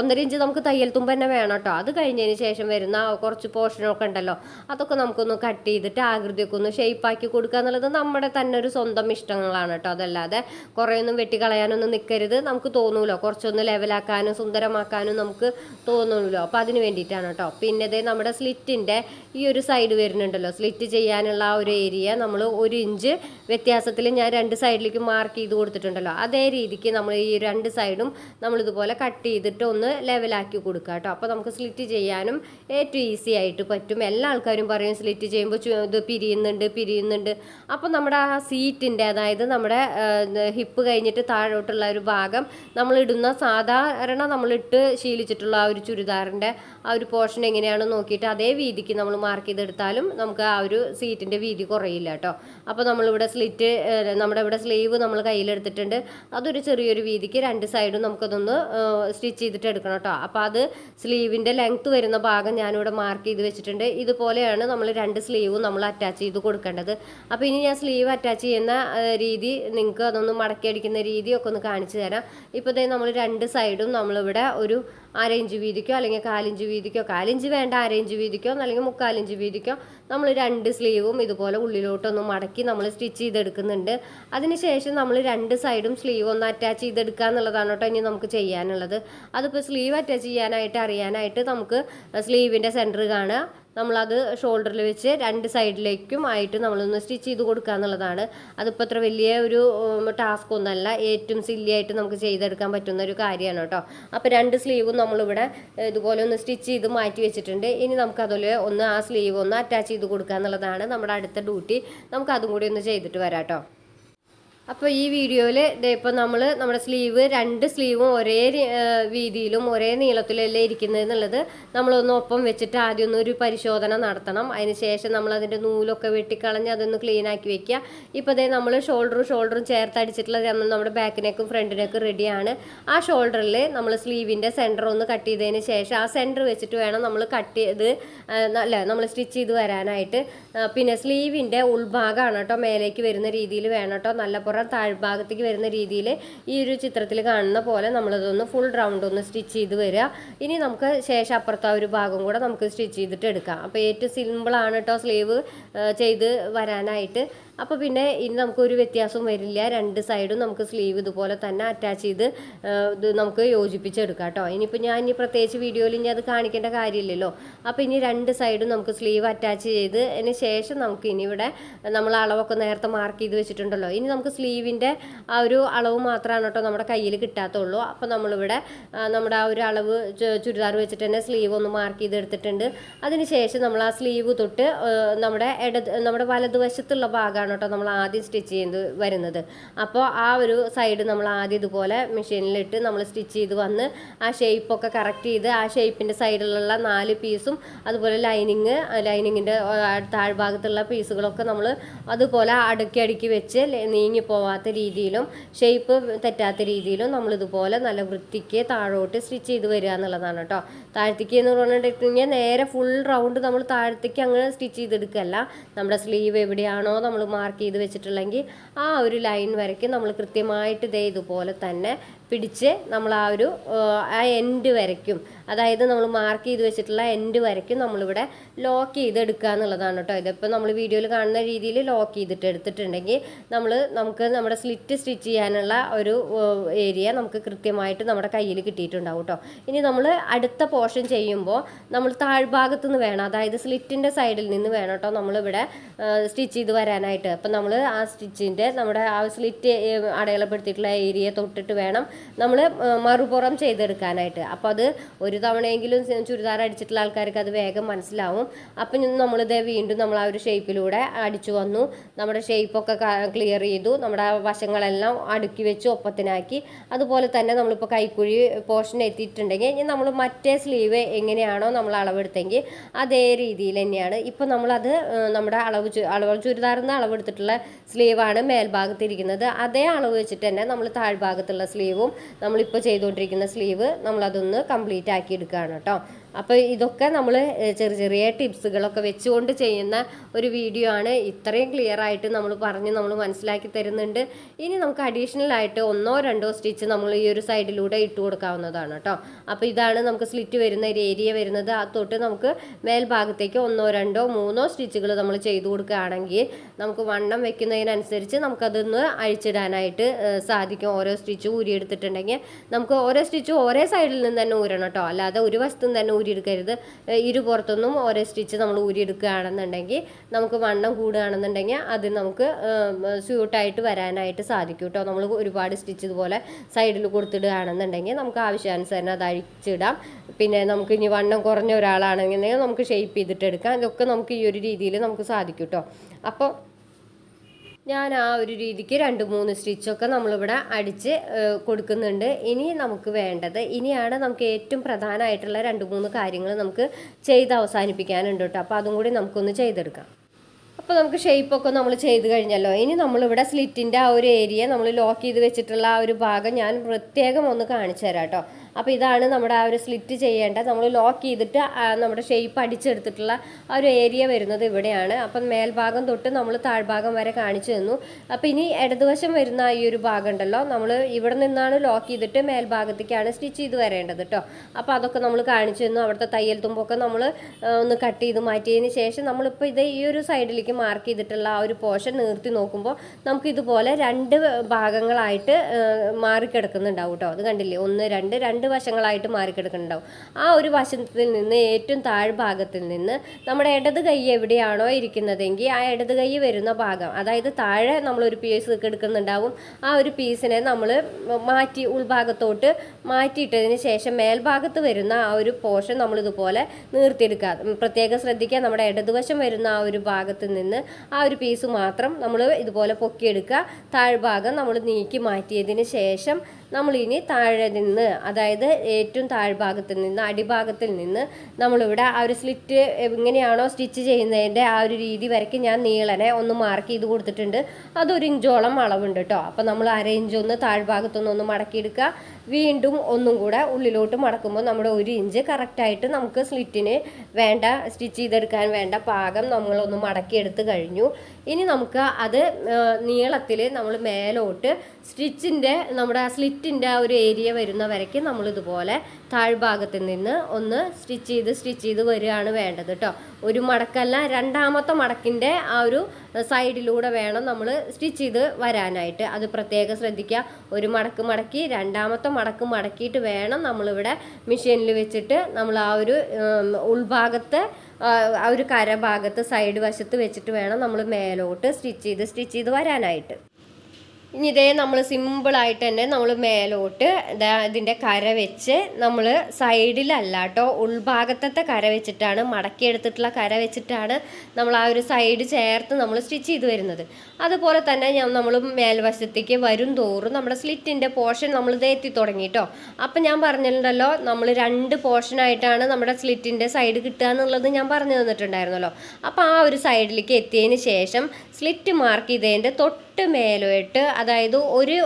ഒന്നര ഇഞ്ച് നമുക്ക് തയ്യൽ തുമ്പ് തന്നെ വേണം കേട്ടോ. അത് കഴിഞ്ഞതിന് ശേഷം വരുന്ന കുറച്ച് പോർഷനൊക്കെ ഉണ്ടല്ലോ. അതൊക്കെ നമുക്കൊന്ന് കട്ട് ചെയ്തിട്ട് ആകൃതിയൊക്കെ ഒന്ന് ഷേപ്പാക്കി കൊടുക്കുക എന്നുള്ളത് നമ്മുടെ തന്നെ ഒരു സ്വന്തം ഇഷ്ടങ്ങളാണ് കേട്ടോ. അതല്ലാതെ കുറേ ഒന്നും വെട്ടിക്കളയാനൊന്നും നിൽക്കരുത് നമുക്ക് തോന്നൂലോ. കുറച്ചൊന്ന് ലെവലാക്കാനും സുന്ദരമാക്കാനും നമുക്ക് തോന്നൂലോ. അപ്പോൾ അതിന് വേണ്ടിയിട്ടാണ് കേട്ടോ. പിന്നെ ഇതേ നമ്മുടെ സ്ലിറ്റിന്റെ ഈ ഒരു സൈഡ് വരുന്നുണ്ടല്ലോ. സ്ലിറ്റ് ചെയ്യാനുള്ള ആ ഒരു ഏരിയ നമ്മൾ ഒരു ഇഞ്ച് വ്യത്യാസത്തിൽ ഞാൻ രണ്ട് സൈഡിലേക്ക് മാർക്ക് ചെയ്ത് കൊടുത്തിട്ടുണ്ടല്ലോ. അതേ രീതിക്ക് നമ്മൾ ഈ രണ്ട് സൈഡും നമ്മൾ ഇതുപോലെ കട്ട് ചെയ്തിട്ട് ഒന്ന് ലെവലാക്കി കൊടുക്കുക കേട്ടോ അപ്പോൾ നമുക്ക് സ്ലിറ്റ് ചെയ്യാനും ഏറ്റവും ഈസി ആയിട്ട് പറ്റും. എല്ലാ ആൾക്കാരും പറയും സ്ലിറ്റ് ചെയ്യുമ്പോൾ ഇത് പിരിയുന്നുണ്ട് പിരിയുന്നുണ്ട്. അപ്പോൾ നമ്മുടെ ആ സീറ്റിന്റെ അതായത് നമ്മുടെ ഹിപ്പ് കഴിഞ്ഞിട്ട് താഴോട്ടുള്ള ഒരു ഭാഗം നമ്മൾ ഇടുന്ന സാധാരണ നമ്മളിട്ട് ശീലിച്ചിട്ടുള്ള ആ ഒരു ചുരിദാറിന്റെ ആ ഒരു പോർഷൻ എങ്ങനെയാണെന്ന് നോക്കിയിട്ട് അതേ വീതിക്ക് നമ്മൾ മാർക്ക് ചെയ്തെടുത്താലും നമുക്ക് ആ ഒരു സീറ്റിന്റെ വീതി കുറയില്ല കേട്ടോ. അപ്പോൾ നമ്മളിവിടെ സ്ലിറ്റ് നമ്മുടെ ഇവിടെ സ്ലീവ് നമ്മൾ കയ്യിലെടുത്തിട്ടുണ്ട്. അതൊരു ചെറിയൊരു വീതിക്ക് രണ്ട് സൈഡും നമുക്കതൊന്ന് സ്റ്റിച്ച് ചെയ്തിട്ട് എടുക്കണം കേട്ടോ. അപ്പോൾ അത് സ്ലീവിന്റെ ലെങ്ത്ത് വരുന്ന ഭാഗം ഞാനിവിടെ മാർക്ക് ചെയ്ത് വെച്ചിട്ടുണ്ട്. ഇതുപോലെയാണ് നമ്മൾ രണ്ട് സ്ലീവും നമ്മൾ അറ്റാച്ച് ചെയ്ത് കൊടുക്കേണ്ടത്. അപ്പോൾ ഇനി ഞാൻ സ്ലീവ് അറ്റാച്ച് ചെയ്യുന്ന രീതി നിങ്ങൾക്ക് അതൊന്ന് മടക്കി അടിക്കുന്ന രീതിയൊക്കെ ഒന്ന് കാണിച്ചു തരാം. ഇപ്പോൾ നമ്മൾ രണ്ട് സൈഡും നമ്മളിവിടെ ഒരു അര ഇഞ്ച് വീതിക്കോ അല്ലെങ്കിൽ കാലിഞ്ച് വീതിക്കോ കാലിഞ്ച് വേണ്ട അരയിഞ്ച് വീതിക്കോ അല്ലെങ്കിൽ മുക്കാലിഞ്ച് വീതിക്കോ നമ്മൾ രണ്ട് സ്ലീവും ഇതുപോലെ ഉള്ളിലോട്ടൊന്ന് മടക്കി നമ്മൾ സ്റ്റിച്ച് ചെയ്തെടുക്കുന്നുണ്ട്. അതിനുശേഷം നമ്മൾ രണ്ട് സൈഡും സ്ലീവ് ഒന്ന് അറ്റാച്ച് ചെയ്തെടുക്കുക എന്നുള്ളതാണ് കേട്ടോ ഇനി നമുക്ക് ചെയ്യാനുള്ളത്. അതിപ്പോൾ സ്ലീവ് അറ്റാച്ച് ചെയ്യാനായിട്ട് അറിയാനായിട്ട് നമുക്ക് സ്ലീവിന്റെ സെന്റർ കാണുക. നമ്മളത് ഷോൾഡറിൽ വെച്ച് രണ്ട് സൈഡിലേക്കും ആയിട്ട് നമ്മളൊന്ന് സ്റ്റിച്ച് ചെയ്ത് കൊടുക്കുക എന്നുള്ളതാണ്. അതിപ്പോൾ അത്ര വലിയ ഒരു ടാസ്ക് ഒന്നല്ല ഏറ്റവും സില്ലി ആയിട്ട് നമുക്ക് ചെയ്തെടുക്കാൻ പറ്റുന്ന ഒരു കാര്യമാണ് കേട്ടോ. അപ്പോൾ രണ്ട് സ്ലീവും നമ്മളിവിടെ ഇതുപോലെ ഒന്ന് സ്റ്റിച്ച് ചെയ്ത് മാറ്റി വെച്ചിട്ടുണ്ട്. ഇനി നമുക്ക് അതുപോലെ ഒന്ന് ആ സ്ലീവ് ഒന്ന് അറ്റാച്ച് ചെയ്ത് കൊടുക്കുക എന്നുള്ളതാണ് നമ്മുടെ അടുത്ത ഡ്യൂട്ടി നമുക്ക് അതും കൂടി ഒന്ന് ചെയ്തിട്ട് വരാം കേട്ടോ. അപ്പോൾ ഈ വീഡിയോയിൽ ഇപ്പോൾ നമ്മൾ നമ്മുടെ സ്ലീവ് രണ്ട് സ്ലീവും ഒരേ വീതിയിലും ഒരേ നീളത്തിലല്ലേ ഇരിക്കുന്നത് എന്നുള്ളത് നമ്മളൊന്ന് ഒപ്പം വെച്ചിട്ട് ആദ്യം ഒന്ന് പരിശോധന നടത്തണം. അതിന് ശേഷം നമ്മൾ അതിന്റെ നൂലൊക്കെ വെട്ടിക്കളഞ്ഞ് അതൊന്ന് ക്ലീൻ ആക്കി വെക്കുക. ഇപ്പോൾ അതേ നമ്മൾ ഷോൾഡറും ഷോൾഡറും ചേർത്ത് അടിച്ചിട്ടുള്ള നമ്മൾ നമ്മുടെ ബാക്കിനേക്കും ഫ്രണ്ടിനേക്കും റെഡിയാണ് ആ ഷോൾഡറിൽ നമ്മൾ സ്ലീവിന്റെ സെന്റർ ഒന്ന് കട്ട് ചെയ്തതിന് ശേഷം ആ സെന്റർ വെച്ചിട്ട് വേണം നമ്മൾ കട്ട് ചെയ്ത് അല്ല നമ്മൾ സ്റ്റിച്ച് ചെയ്ത് വരാനായിട്ട്. പിന്നെ സ്ലീവിന്റെ ഉൾഭാഗമാണ് കേട്ടോ മേലേക്ക് വരുന്ന രീതിയിൽ വേണം കേട്ടോ നല്ല പുറം താഴ്ഭാഗത്തേക്ക് വരുന്ന രീതിയിൽ ഈ ഒരു ചിത്രത്തിൽ കാണുന്ന പോലെ നമ്മളതൊന്ന് ഫുൾ റൗണ്ട് ഒന്ന് സ്റ്റിച്ച് ചെയ്ത് വരിക. ഇനി നമുക്ക് ശേഷം അപ്പുറത്തെ ഒരു ഭാഗം കൂടെ നമുക്ക് സ്റ്റിച്ച് ചെയ്തിട്ട് എടുക്കാം. അപ്പോൾ ഏറ്റവും സിമ്പിളാണ് കേട്ടോ സ്ലീവ് ചെയ്ത് വരാനായിട്ട്. അപ്പോൾ പിന്നെ ഇനി നമുക്കൊരു വ്യത്യാസവും വരില്ല. രണ്ട് സൈഡും നമുക്ക് സ്ലീവ് ഇതുപോലെ തന്നെ അറ്റാച്ച് ചെയ്ത് ഇത് നമുക്ക് യോജിപ്പിച്ചെടുക്കാം കേട്ടോ ഇനിയിപ്പോൾ ഞാൻ ഇനി പ്രത്യേകിച്ച് വീഡിയോയിൽ ഇനി അത് കാണിക്കേണ്ട കാര്യമില്ലല്ലോ. അപ്പോൾ ഇനി രണ്ട് സൈഡും നമുക്ക് സ്ലീവ് അറ്റാച്ച് ചെയ്ത് അതിന് ശേഷം നമുക്ക് ഇനി ഇവിടെ നമ്മൾ അളവൊക്കെ നേരത്തെ മാർക്ക് ചെയ്ത് വെച്ചിട്ടുണ്ടല്ലോ. ഇനി നമുക്ക് സ്ലീവിന്റെ ആ ഒരു അളവ് മാത്രമാണ് കേട്ടോ നമ്മുടെ കയ്യിൽ കിട്ടാത്തുള്ളൂ. അപ്പോൾ നമ്മളിവിടെ നമ്മുടെ ആ ഒരു അളവ് ചുരിദാർ വെച്ചിട്ട് തന്നെ സ്ലീവ് ഒന്ന് മാർക്ക് ചെയ്തെടുത്തിട്ടുണ്ട്. അതിന് ശേഷം നമ്മൾ ആ സ്ലീവ് തൊട്ട് നമ്മുടെ ഇടത് നമ്മുടെ വലതുവശത്തുള്ള ഭാഗമാണ് കേട്ടോ നമ്മൾ ആദ്യം സ്റ്റിച്ച് ചെയ്ത് വരുന്നത്. അപ്പോൾ ആ ഒരു സൈഡ് നമ്മൾ ആദ്യം ഇതുപോലെ മെഷീനിലിട്ട് നമ്മൾ സ്റ്റിച്ച് ചെയ്ത് വന്ന് ആ ഷേപ്പൊക്കെ കറക്റ്റ് ചെയ്ത് ആ ഷേപ്പിന്റെ സൈഡിലുള്ള നാല് പീസും അതുപോലെ ലൈനിങ് ലൈനിങ്ങിന്റെ താഴ്ഭാഗത്തുള്ള പീസുകളൊക്കെ നമ്മൾ അതുപോലെ അടുക്കി അടുക്കി വെച്ച് നീങ്ങി പോവാത്ത രീതിയിലും ഷേപ്പ് തെറ്റാത്ത രീതിയിലും നമ്മൾ ഇതുപോലെ നല്ല വൃത്തിക്ക് താഴോട്ട് സ്റ്റിച്ച് ചെയ്ത് വരിക എന്നുള്ളതാണ് കേട്ടോ. താഴത്തേക്ക് എന്ന് പറഞ്ഞിട്ടുണ്ടെങ്കിൽ നേരെ ഫുൾ റൗണ്ട് നമ്മൾ താഴത്തേക്ക് അങ്ങ് സ്റ്റിച്ച് ചെയ്തെടുക്കല്ല. നമ്മുടെ സ്ലീവ് എവിടെയാണോ നമ്മൾ മാർക്ക് ചെയ്ത് വെച്ചിട്ടുള്ളെങ്കിൽ ആ ഒരു ലൈൻ വരയ്ക്ക്. നമ്മൾ കൃത്യമായിട്ട് ഇതേ ഇതുപോലെ തന്നെ പിടിച്ച് നമ്മൾ ആ ഒരു ആ, എൻഡ് വരയ്ക്കും. അതായത് നമ്മൾ മാർക്ക് ചെയ്ത് വെച്ചിട്ടുള്ള എൻഡ് വരയ്ക്കും. നമ്മളിവിടെ ലോക്ക് ചെയ്തെടുക്കുക എന്നുള്ളതാണ് കേട്ടോ. ഇതിപ്പോൾ നമ്മൾ വീഡിയോയിൽ കാണുന്ന രീതിയിൽ ലോക്ക് ചെയ്തിട്ട് എടുത്തിട്ടുണ്ടെങ്കിൽ നമ്മൾ നമുക്ക് നമ്മുടെ സ്ലിറ്റ് സ്റ്റിച്ച് ചെയ്യാനുള്ള ഒരു ഏരിയ നമുക്ക് കൃത്യമായിട്ട് നമ്മുടെ കയ്യിൽ കിട്ടിയിട്ടുണ്ടാവും കേട്ടോ. ഇനി നമ്മൾ അടുത്ത പോർഷൻ ചെയ്യുമ്പോൾ നമ്മൾ താഴ്ഭാഗത്ത് നിന്ന് വേണം. അതായത് സ്ലിറ്റിന്റെ സൈഡിൽ നിന്ന് വേണം കേട്ടോ നമ്മളിവിടെ സ്റ്റിച്ച് ചെയ്ത് വരാനായിട്ട്. അപ്പം നമ്മൾ ആ സ്റ്റിച്ചിന്റെ നമ്മുടെ ആ സ്ലിറ്റ് അടയാളപ്പെടുത്തിയിട്ടുള്ള ഏരിയ തൊട്ടിട്ട് വേണം നമ്മൾ മറുപുറം ചെയ്തെടുക്കാനായിട്ട്. അപ്പോൾ അത് ഒരു തവണയെങ്കിലും ചുരിദാർ അടിച്ചിട്ടുള്ള ആൾക്കാർക്ക് അത് വേഗം മനസ്സിലാവും. അപ്പം നമ്മളിത് വീണ്ടും നമ്മൾ ആ ഒരു ഷേപ്പിലൂടെ അടിച്ചു വന്നു. നമ്മുടെ ഷേപ്പൊക്കെ ക്ലിയർ ചെയ്തു. നമ്മുടെ വശങ്ങളെല്ലാം അടുക്കി വെച്ച് ഒപ്പത്തിനാക്കി. അതുപോലെ തന്നെ നമ്മളിപ്പോൾ കൈക്കുഴി പോർഷൻ എത്തിയിട്ടുണ്ടെങ്കിൽ നമ്മൾ മറ്റേ സ്ലീവ് എങ്ങനെയാണോ നമ്മൾ അളവെടുത്തെങ്കിൽ അതേ രീതിയിൽ തന്നെയാണ്. ഇപ്പം നമ്മളത് നമ്മുടെ അളവ് അളവ് ചുരിദാറിന്ന് അളവെടുത്തിട്ടുള്ള സ്ലീവാണ് മേൽഭാഗത്തിരിക്കുന്നത്. അതേ അളവ് വെച്ചിട്ട് തന്നെ നമ്മൾ താഴ്ഭാഗത്തുള്ള സ്ലീവും നമ്മളിപ്പോൾ ചെയ്തുകൊണ്ടിരിക്കുന്ന സ്ലീവ് നമ്മളതൊന്ന് കംപ്ലീറ്റ് ആക്കി എടുക്കുകയാണ് കേട്ടോ. അപ്പോൾ ഇതൊക്കെ നമ്മൾ ചെറിയ ചെറിയ ടിപ്സുകളൊക്കെ വെച്ചുകൊണ്ട് ചെയ്യുന്ന ഒരു വീഡിയോ ആണ്. ഇത്രയും ക്ലിയർ ആയിട്ട് നമ്മൾ പറഞ്ഞ് നമ്മൾ മനസ്സിലാക്കി തരുന്നുണ്ട്. ഇനി നമുക്ക് അഡീഷണൽ ആയിട്ട് ഒന്നോ രണ്ടോ സ്റ്റിച്ച് നമ്മൾ ഈ ഒരു സൈഡിലൂടെ ഇട്ട് കൊടുക്കാവുന്നതാണ് കേട്ടോ. അപ്പോൾ ഇതാണ് നമുക്ക് സ്ലിറ്റ് വരുന്ന ഒരു ഏരിയ വരുന്നത്. അത് തൊട്ട് നമുക്ക് മേൽഭാഗത്തേക്ക് ഒന്നോ രണ്ടോ മൂന്നോ സ്റ്റിച്ചുകൾ നമ്മൾ ചെയ്തു കൊടുക്കുകയാണെങ്കിൽ നമുക്ക് വണ്ണം വെക്കുന്നതിനനുസരിച്ച് നമുക്കതൊന്ന് അഴിച്ചിടാനായിട്ട് സാധിക്കും. ഓരോ സ്റ്റിച്ച് ഊരിയെടുത്തിട്ടുണ്ടെങ്കിൽ നമുക്ക് ഓരോ സ്റ്റിച്ചും ഓരോ സൈഡിൽ നിന്ന് തന്നെ ഊരണം കേട്ടോ. അല്ലാതെ ഒരു വസ്തു തന്നെ ഊരിയെടുക്കരുത്. ഇരുപുറത്തൊന്നും ഓരോ സ്റ്റിച്ച് നമ്മൾ ഊരിയെടുക്കുകയാണെന്നുണ്ടെങ്കിൽ നമുക്ക് വണ്ണം കൂടുകയാണെന്നുണ്ടെങ്കിൽ അത് നമുക്ക് സ്യൂട്ടായിട്ട് വരാനായിട്ട് സാധിക്കും കേട്ടോ. നമ്മൾ ഒരുപാട് സ്റ്റിച്ച് ഇതുപോലെ സൈഡിൽ കൊടുത്തിടുകയാണെന്നുണ്ടെങ്കിൽ നമുക്ക് ആവശ്യാനുസരണം അത് അഴിച്ചിടാം. പിന്നെ നമുക്ക് ഇനി വണ്ണം കുറഞ്ഞ ഒരാളാണെങ്കിൽ നമുക്ക് ഷേപ്പ് ചെയ്തിട്ടെടുക്കാം. ഇതൊക്കെ നമുക്ക് ഈ ഒരു രീതിയിൽ നമുക്ക് സാധിക്കും കേട്ടോ. അപ്പോൾ ഞാൻ ആ ഒരു രീതിക്ക് രണ്ട് മൂന്ന് സ്റ്റിച്ചൊക്കെ നമ്മളിവിടെ അടിച്ച് കൊടുക്കുന്നുണ്ട്. ഇനി നമുക്ക് വേണ്ടത് ഇനിയാണ് നമുക്ക് ഏറ്റവും പ്രധാനമായിട്ടുള്ള രണ്ട് മൂന്ന് കാര്യങ്ങൾ നമുക്ക് ചെയ്ത് അവസാനിപ്പിക്കാനുണ്ട് കേട്ടോ. അപ്പോൾ അതും കൂടി നമുക്കൊന്ന് ചെയ്തെടുക്കാം. അപ്പോൾ നമുക്ക് ഷേപ്പൊക്കെ നമ്മൾ ചെയ്ത് കഴിഞ്ഞല്ലോ. ഇനി നമ്മളിവിടെ സ്ലിറ്റിന്റെ ആ ഒരു ഏരിയ നമ്മൾ ലോക്ക് ചെയ്ത് വെച്ചിട്ടുള്ള ആ ഒരു ഭാഗം ഞാൻ പ്രത്യേകം ഒന്ന് കാണിച്ചു തരാം കേട്ടോ. അപ്പോൾ ഇതാണ് നമ്മുടെ ആ ഒരു സ്ലിറ്റ് ചെയ്യേണ്ടത്. നമ്മൾ ലോക്ക് ചെയ്തിട്ട് നമ്മുടെ ഷേപ്പ് അടിച്ചെടുത്തിട്ടുള്ള ആ ഒരു ഏരിയ വരുന്നത് ഇവിടെയാണ്. അപ്പം മേൽഭാഗം തൊട്ട് നമ്മൾ താഴ്ഭാഗം വരെ കാണിച്ചു തന്നു. അപ്പോൾ ഇനി ഇടതുവശം വരുന്ന ഈ ഒരു ഭാഗം ഉണ്ടല്ലോ നമ്മൾ ഇവിടെ നിന്നാണ് ലോക്ക് ചെയ്തിട്ട് മേൽഭാഗത്തേക്കാണ് സ്റ്റിച്ച് ചെയ്ത് വരേണ്ടത് കേട്ടോ അപ്പോൾ അതൊക്കെ നമ്മൾ കാണിച്ചു തന്നു. അവിടുത്തെ തയ്യൽ തുമ്പൊക്കെ നമ്മൾ ഒന്ന് കട്ട് ചെയ്ത് മാറ്റിയതിന് ശേഷം നമ്മളിപ്പോൾ ഇത് ഈ ഒരു സൈഡിലേക്ക് മാർക്ക് ചെയ്തിട്ടുള്ള ആ ഒരു പോർഷൻ നിർത്തി നോക്കുമ്പോൾ നമുക്ക് ഇതുപോലെ രണ്ട് ഭാഗങ്ങളായിട്ട് മാറിക്കിടക്കുന്നുണ്ടാവും കേട്ടോ അത് കണ്ടില്ലേ? ഒന്ന് രണ്ട് രണ്ട് രണ്ട് വശങ്ങളായിട്ട് മാറിക്കിടക്കുന്നുണ്ടാവും. ആ ഒരു വശത്തിൽ നിന്ന് ഏറ്റവും താഴ്ഭാഗത്തിൽ നിന്ന് നമ്മുടെ ഇടത് കൈ എവിടെയാണോ ഇരിക്കുന്നതെങ്കിൽ ആ ഇടത് കൈ വരുന്ന ഭാഗം അതായത് താഴെ നമ്മളൊരു പീസ് എടുക്കുന്നുണ്ടാവും. ആ ഒരു പീസിനെ നമ്മൾ മാറ്റി ഉൾഭാഗത്തോട്ട് മാറ്റിയിട്ടതിന് ശേഷം മേൽഭാഗത്ത് വരുന്ന ആ ഒരു പോർഷൻ നമ്മളിതുപോലെ നീർത്തിയെടുക്കുക. പ്രത്യേകം ശ്രദ്ധിക്കുക നമ്മുടെ ഇടതുവശം വരുന്ന ആ ഒരു ഭാഗത്ത് നിന്ന് ആ ഒരു പീസ് മാത്രം നമ്മൾ ഇതുപോലെ പൊക്കിയെടുക്കുക. താഴ്ഭാഗം നമ്മൾ നീക്കി മാറ്റിയതിന് ശേഷം നമ്മളിനി താഴെ നിന്ന് അതായത് ഏറ്റവും താഴ്ഭാഗത്തിൽ നിന്ന് അടിഭാഗത്തിൽ നിന്ന് നമ്മളിവിടെ ആ ഒരു സ്ലിറ്റ് എങ്ങനെയാണോ സ്റ്റിച്ച് ചെയ്യുന്നതിന്റെ ആ ഒരു രീതി വരയ്ക്ക് ഞാൻ നീളനെ ഒന്ന് മാർക്ക് ചെയ്ത് കൊടുത്തിട്ടുണ്ട്. അതൊരു ഇഞ്ചോളം അളവുണ്ട് കേട്ടോ അപ്പോൾ നമ്മൾ അര ഇഞ്ചൊന്ന് താഴ്ഭാഗത്തുനിന്ന് ഒന്ന് മടക്കിയെടുക്കുക. വീണ്ടും ഒന്നും കൂടെ ഉള്ളിലോട്ട് മടക്കുമ്പോൾ നമ്മുടെ ഒരു ഇഞ്ച് കറക്റ്റായിട്ട് നമുക്ക് സ്ലിറ്റിന് വേണ്ട സ്റ്റിച്ച് ചെയ്തെടുക്കാൻ വേണ്ട പാകം നമ്മളൊന്ന് മടക്കിയെടുത്ത് കഴിഞ്ഞു. ഇനി നമുക്ക് അത് നീളത്തിൽ നമ്മൾ മേലോട്ട് സ്റ്റിച്ചിന്റെ നമ്മുടെ സ്ലിറ്റിന്റെ ആ ഒരു ഏരിയ വരുന്ന വരയ്ക്ക് നമ്മളിതുപോലെ താഴ്ഭാഗത്തിൽ നിന്ന് ഒന്ന് സ്റ്റിച്ച് ചെയ്ത് സ്റ്റിച്ച് ചെയ്ത് വരികയാണ് വേണ്ടത് കേട്ടോ ഒരു മടക്കല്ല രണ്ടാമത്തെ മടക്കിന്റെ ആ ഒരു സൈഡിലൂടെ വേണം നമ്മൾ സ്റ്റിച്ച് ചെയ്ത് വരാനായിട്ട്. അത് പ്രത്യേകം ശ്രദ്ധിക്കുക. ഒരു മടക്ക് മടക്കി രണ്ടാമത്തെ മടക്ക് മടക്കിയിട്ട് വേണം നമ്മളിവിടെ മെഷീനിൽ വെച്ചിട്ട് നമ്മൾ ആ ഒരു ഉൾഭാഗത്ത് ആ ഒരു കരഭാഗത്ത് സൈഡ് വശത്ത് വെച്ചിട്ട് വേണം നമ്മൾ മേലോട്ട് സ്റ്റിച്ച് ചെയ്ത് സ്റ്റിച്ച് ചെയ്ത് വരാനായിട്ട്. ഇനി ഇതേ നമ്മൾ സിമ്പിളായിട്ട് തന്നെ നമ്മൾ മേലോട്ട് ഇതിന്റെ കര വെച്ച് നമ്മൾ സൈഡിലല്ല കേട്ടോ ഉൾഭാഗത്തത്തെ കര വെച്ചിട്ടാണ് മടക്കിയെടുത്തിട്ടുള്ള കര വെച്ചിട്ടാണ് നമ്മൾ ആ ഒരു സൈഡ് ചേർത്ത് നമ്മൾ സ്റ്റിച്ച് ചെയ്ത് വരുന്നത്. അതുപോലെ തന്നെ ഞാൻ നമ്മൾ മേൽവശത്തേക്ക് വരും തോറും നമ്മുടെ സ്ലിറ്റിന്റെ പോർഷൻ നമ്മൾ ഇത് തുടങ്ങി കേട്ടോ അപ്പം ഞാൻ പറഞ്ഞിട്ടുണ്ടല്ലോ നമ്മൾ രണ്ട് പോർഷനായിട്ടാണ് നമ്മുടെ സ്ലിറ്റിന്റെ സൈഡ് കിട്ടുക എന്നുള്ളത് ഞാൻ പറഞ്ഞു തന്നിട്ടുണ്ടായിരുന്നല്ലോ. അപ്പോൾ ആ ഒരു സൈഡിലേക്ക് എത്തിയതിന് ശേഷം സ്ലിറ്റ് മാർക്ക് ചെയ്തതിന്റെ തൊട്ട് മേലോട്ട് അതായത് ഒരു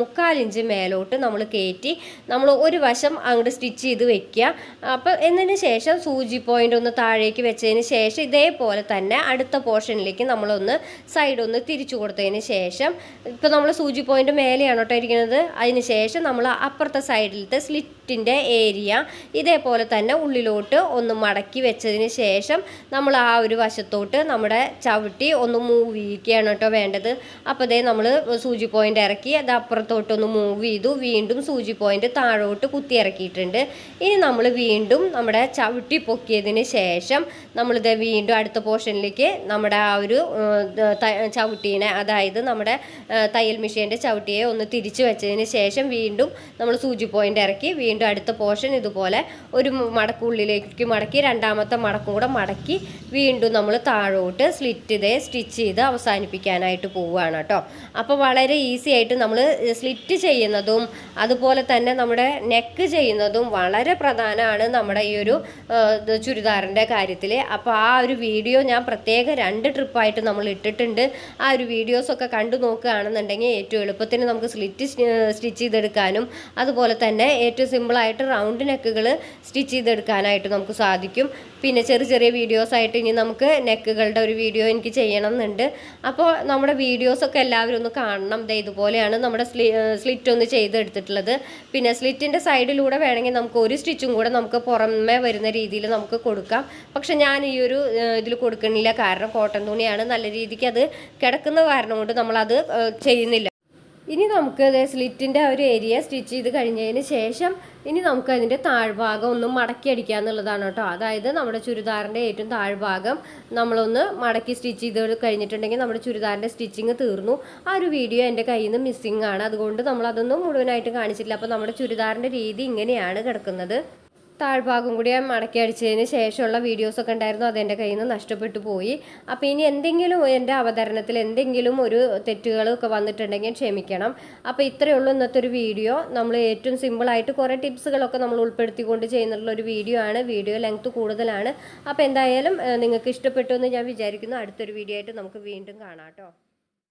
മുക്കാലിഞ്ച് മേലോട്ട് നമ്മൾ കയറ്റി നമ്മൾ ഒരു വശം അങ്ങോട്ട് സ്റ്റിച്ച് ചെയ്ത് വെക്കുക അപ്പോൾ എന്നതിന് ശേഷം സൂചി പോയിന്റ് ഒന്ന് താഴേക്ക് വെച്ചതിന് ശേഷം ഇതേപോലെ തന്നെ അടുത്ത പോർഷനിലേക്ക് നമ്മളൊന്ന് സൈഡ് ഒന്ന് തിരിച്ചു കൊടുത്തതിന് ശേഷം ഇപ്പോൾ നമ്മൾ സൂചി പോയിന്റ് മേലെയാണ് കേട്ടോ ഇരിക്കുന്നത്. അതിന് ശേഷം നമ്മൾ അപ്പുറത്തെ സൈഡിലത്തെ സ്ലിറ്റിന്റെ ഏരിയ ഇതേപോലെ തന്നെ ഉള്ളിലോട്ട് ഒന്ന് മടക്കി വെച്ചതിന് ശേഷം നമ്മൾ ആ ഒരു വശത്തോട്ട് നമ്മുടെ ചവിട്ടി ഒന്ന് മൂവ് ചെയ്യിക്കുകയാണ് കേട്ടോ വേണ്ടത്. അപ്പോൾ ഇതേ നമ്മൾ സൂചി പോയിന്റ് ഇറക്കി അത് അപ്പുറത്തോട്ടൊന്ന് മൂവ് ചെയ്തു. വീണ്ടും സൂചി പോയിന്റ് താഴോട്ട് കുത്തി ഇറക്കിയിട്ടുണ്ട്. ഇനി നമ്മൾ വീണ്ടും നമ്മുടെ ചവിട്ടി പൊക്കിയതിന് ശേഷം നമ്മളിത് വീണ്ടും അടുത്ത പോർഷനിലേക്ക് നമ്മുടെ ആ ഒരു ചവിട്ടീനെ അതായത് നമ്മുടെ തയ്യൽ മെഷീന്റെ ചവിട്ടിയെ ഒന്ന് തിരിച്ചു വെച്ചതിന് ശേഷം വീണ്ടും നമ്മൾ സൂചി പോയിന്റ് ഇറക്കി. വീണ്ടും അടുത്ത പോർഷൻ ഇതുപോലെ ഒരു മടക്കുള്ളിലേക്ക് മടക്കി രണ്ടാമത്തെ മടക്കും കൂടെ മടക്കി വീണ്ടും നമ്മൾ താഴോട്ട് സ്ലിറ്റ് ഇതേ സ്റ്റിച്ച് ചെയ്ത് അവസാനിപ്പിക്കാനായിട്ട് പോവുകയാണ് കേട്ടോ. അപ്പോൾ വളരെ ഈസി ആയിട്ട് നമ്മൾ സ്ലിറ്റ് ചെയ്യുന്നതും അതുപോലെ തന്നെ നമ്മുടെ നെക്ക് ചെയ്യുന്നതും വളരെ പ്രധാനമാണ് നമ്മുടെ ഈ ഒരു ചുരിദാറിന്റെ കാര്യത്തിൽ അപ്പോൾ ആ ഒരു വീഡിയോ ഞാൻ പ്രത്യേക രണ്ട് ട്രിപ്പായിട്ട് നമ്മൾ ഇട്ടിട്ടുണ്ട്. ആ ഒരു വീഡിയോസൊക്കെ കണ്ടു നോക്കുകയാണെന്നുണ്ടെങ്കിൽ ഏറ്റവും എളുപ്പത്തിന് നമുക്ക് സ്ലിറ്റ് സ്റ്റിച്ച് ചെയ്തെടുക്കാനും അതുപോലെ തന്നെ ഏറ്റവും സിമ്പിളായിട്ട് റൗണ്ട് നെക്കുകൾ സ്റ്റിച്ച് ചെയ്തെടുക്കാനായിട്ട് നമുക്ക് സാധിക്കും. പിന്നെ ചെറിയ ചെറിയ വീഡിയോസായിട്ട് ഇനി നമുക്ക് നെക്കുകളുടെ ഒരു വീഡിയോ എനിക്ക് ചെയ്യണം എന്നുണ്ട് അപ്പോൾ നമ്മുടെ വീഡിയോസൊക്കെ എല്ലാവരും ഒന്ന് കാണണം. ദേ ഇതുപോലെയാണ് നമ്മുടെ സ്ലി സ്ലിറ്റ് ഒന്ന് ചെയ്തെടുത്തിട്ടുള്ളത്. പിന്നെ സ്ലിറ്റിന്റെ സൈഡിലൂടെ വേണമെങ്കിൽ നമുക്ക് ഒരു സ്റ്റിച്ചും കൂടെ നമുക്ക് പുറമേ വരുന്ന രീതിയിൽ നമുക്ക് കൊടുക്കാം. പക്ഷെ ഞാൻ ഈ ഒരു ഇതിൽ കൊടുക്കണില്ല കാരണം കോട്ടൺ തുണിയാണ്. നല്ല രീതിക്ക് അത് കിടക്കുന്ന കാരണം കൊണ്ട് നമ്മളത് ചെയ്യുന്നില്ല. ഇനി നമുക്ക് സ്ലിറ്റിന്റെ ആ ഒരു ഏരിയ സ്റ്റിച്ച് ചെയ്ത് കഴിഞ്ഞതിന് ശേഷം ഇനി നമുക്ക് അതിന്റെ താഴ്ഭാഗം ഒന്ന് മടക്കി അടിക്കുക എന്നുള്ളതാണ് കേട്ടോ. അതായത് നമ്മുടെ ചുരിദാറിന്റെ ഏറ്റവും താഴ്ഭാഗം നമ്മളൊന്ന് മടക്കി സ്റ്റിച്ച് ചെയ്ത് കഴിഞ്ഞിട്ടുണ്ടെങ്കിൽ നമ്മുടെ ചുരിദാറിന്റെ സ്റ്റിച്ചിങ് തീർന്നു. ആ ഒരു വീഡിയോ എന്റെ കയ്യിൽ നിന്ന് മിസ്സിങ്ങാണ് അതുകൊണ്ട് നമ്മളതൊന്നും മുഴുവനായിട്ട് കാണിച്ചിട്ടില്ല. അപ്പോൾ നമ്മുടെ ചുരിദാറിന്റെ രീതി ഇങ്ങനെയാണ് കിടക്കുന്നത്. താഴ്ഭാഗം കൂടി മടക്കി അടിച്ചതിന് ശേഷമുള്ള വീഡിയോസൊക്കെ ഉണ്ടായിരുന്നു. അതെന്റെ കയ്യിൽ നിന്ന് നഷ്ടപ്പെട്ടു പോയി. അപ്പോൾ ഇനി എന്തെങ്കിലും എന്റെ അവതരണത്തിൽ എന്തെങ്കിലും ഒരു തെറ്റുകളൊക്കെ വന്നിട്ടുണ്ടെങ്കിൽ ക്ഷമിക്കണം. അപ്പോൾ ഇത്രയേ ഉള്ളൂ ഇന്നത്തെ ഒരു വീഡിയോ. നമ്മൾ ഏറ്റവും സിമ്പിളായിട്ട് കുറേ ടിപ്സുകളൊക്കെ നമ്മൾ ഉൾപ്പെടുത്തിക്കൊണ്ട് ചെയ്യുന്നുള്ള ഒരു വീഡിയോ ആണ്. വീഡിയോ ലെങ്ത് കൂടുതലാണ്. അപ്പോൾ എന്തായാലും നിങ്ങൾക്ക് ഇഷ്ടപ്പെട്ടു എന്ന് ഞാൻ വിചാരിക്കുന്നു. അടുത്തൊരു വീഡിയോ ആയിട്ട് നമുക്ക് വീണ്ടും കാണാം കേട്ടോ.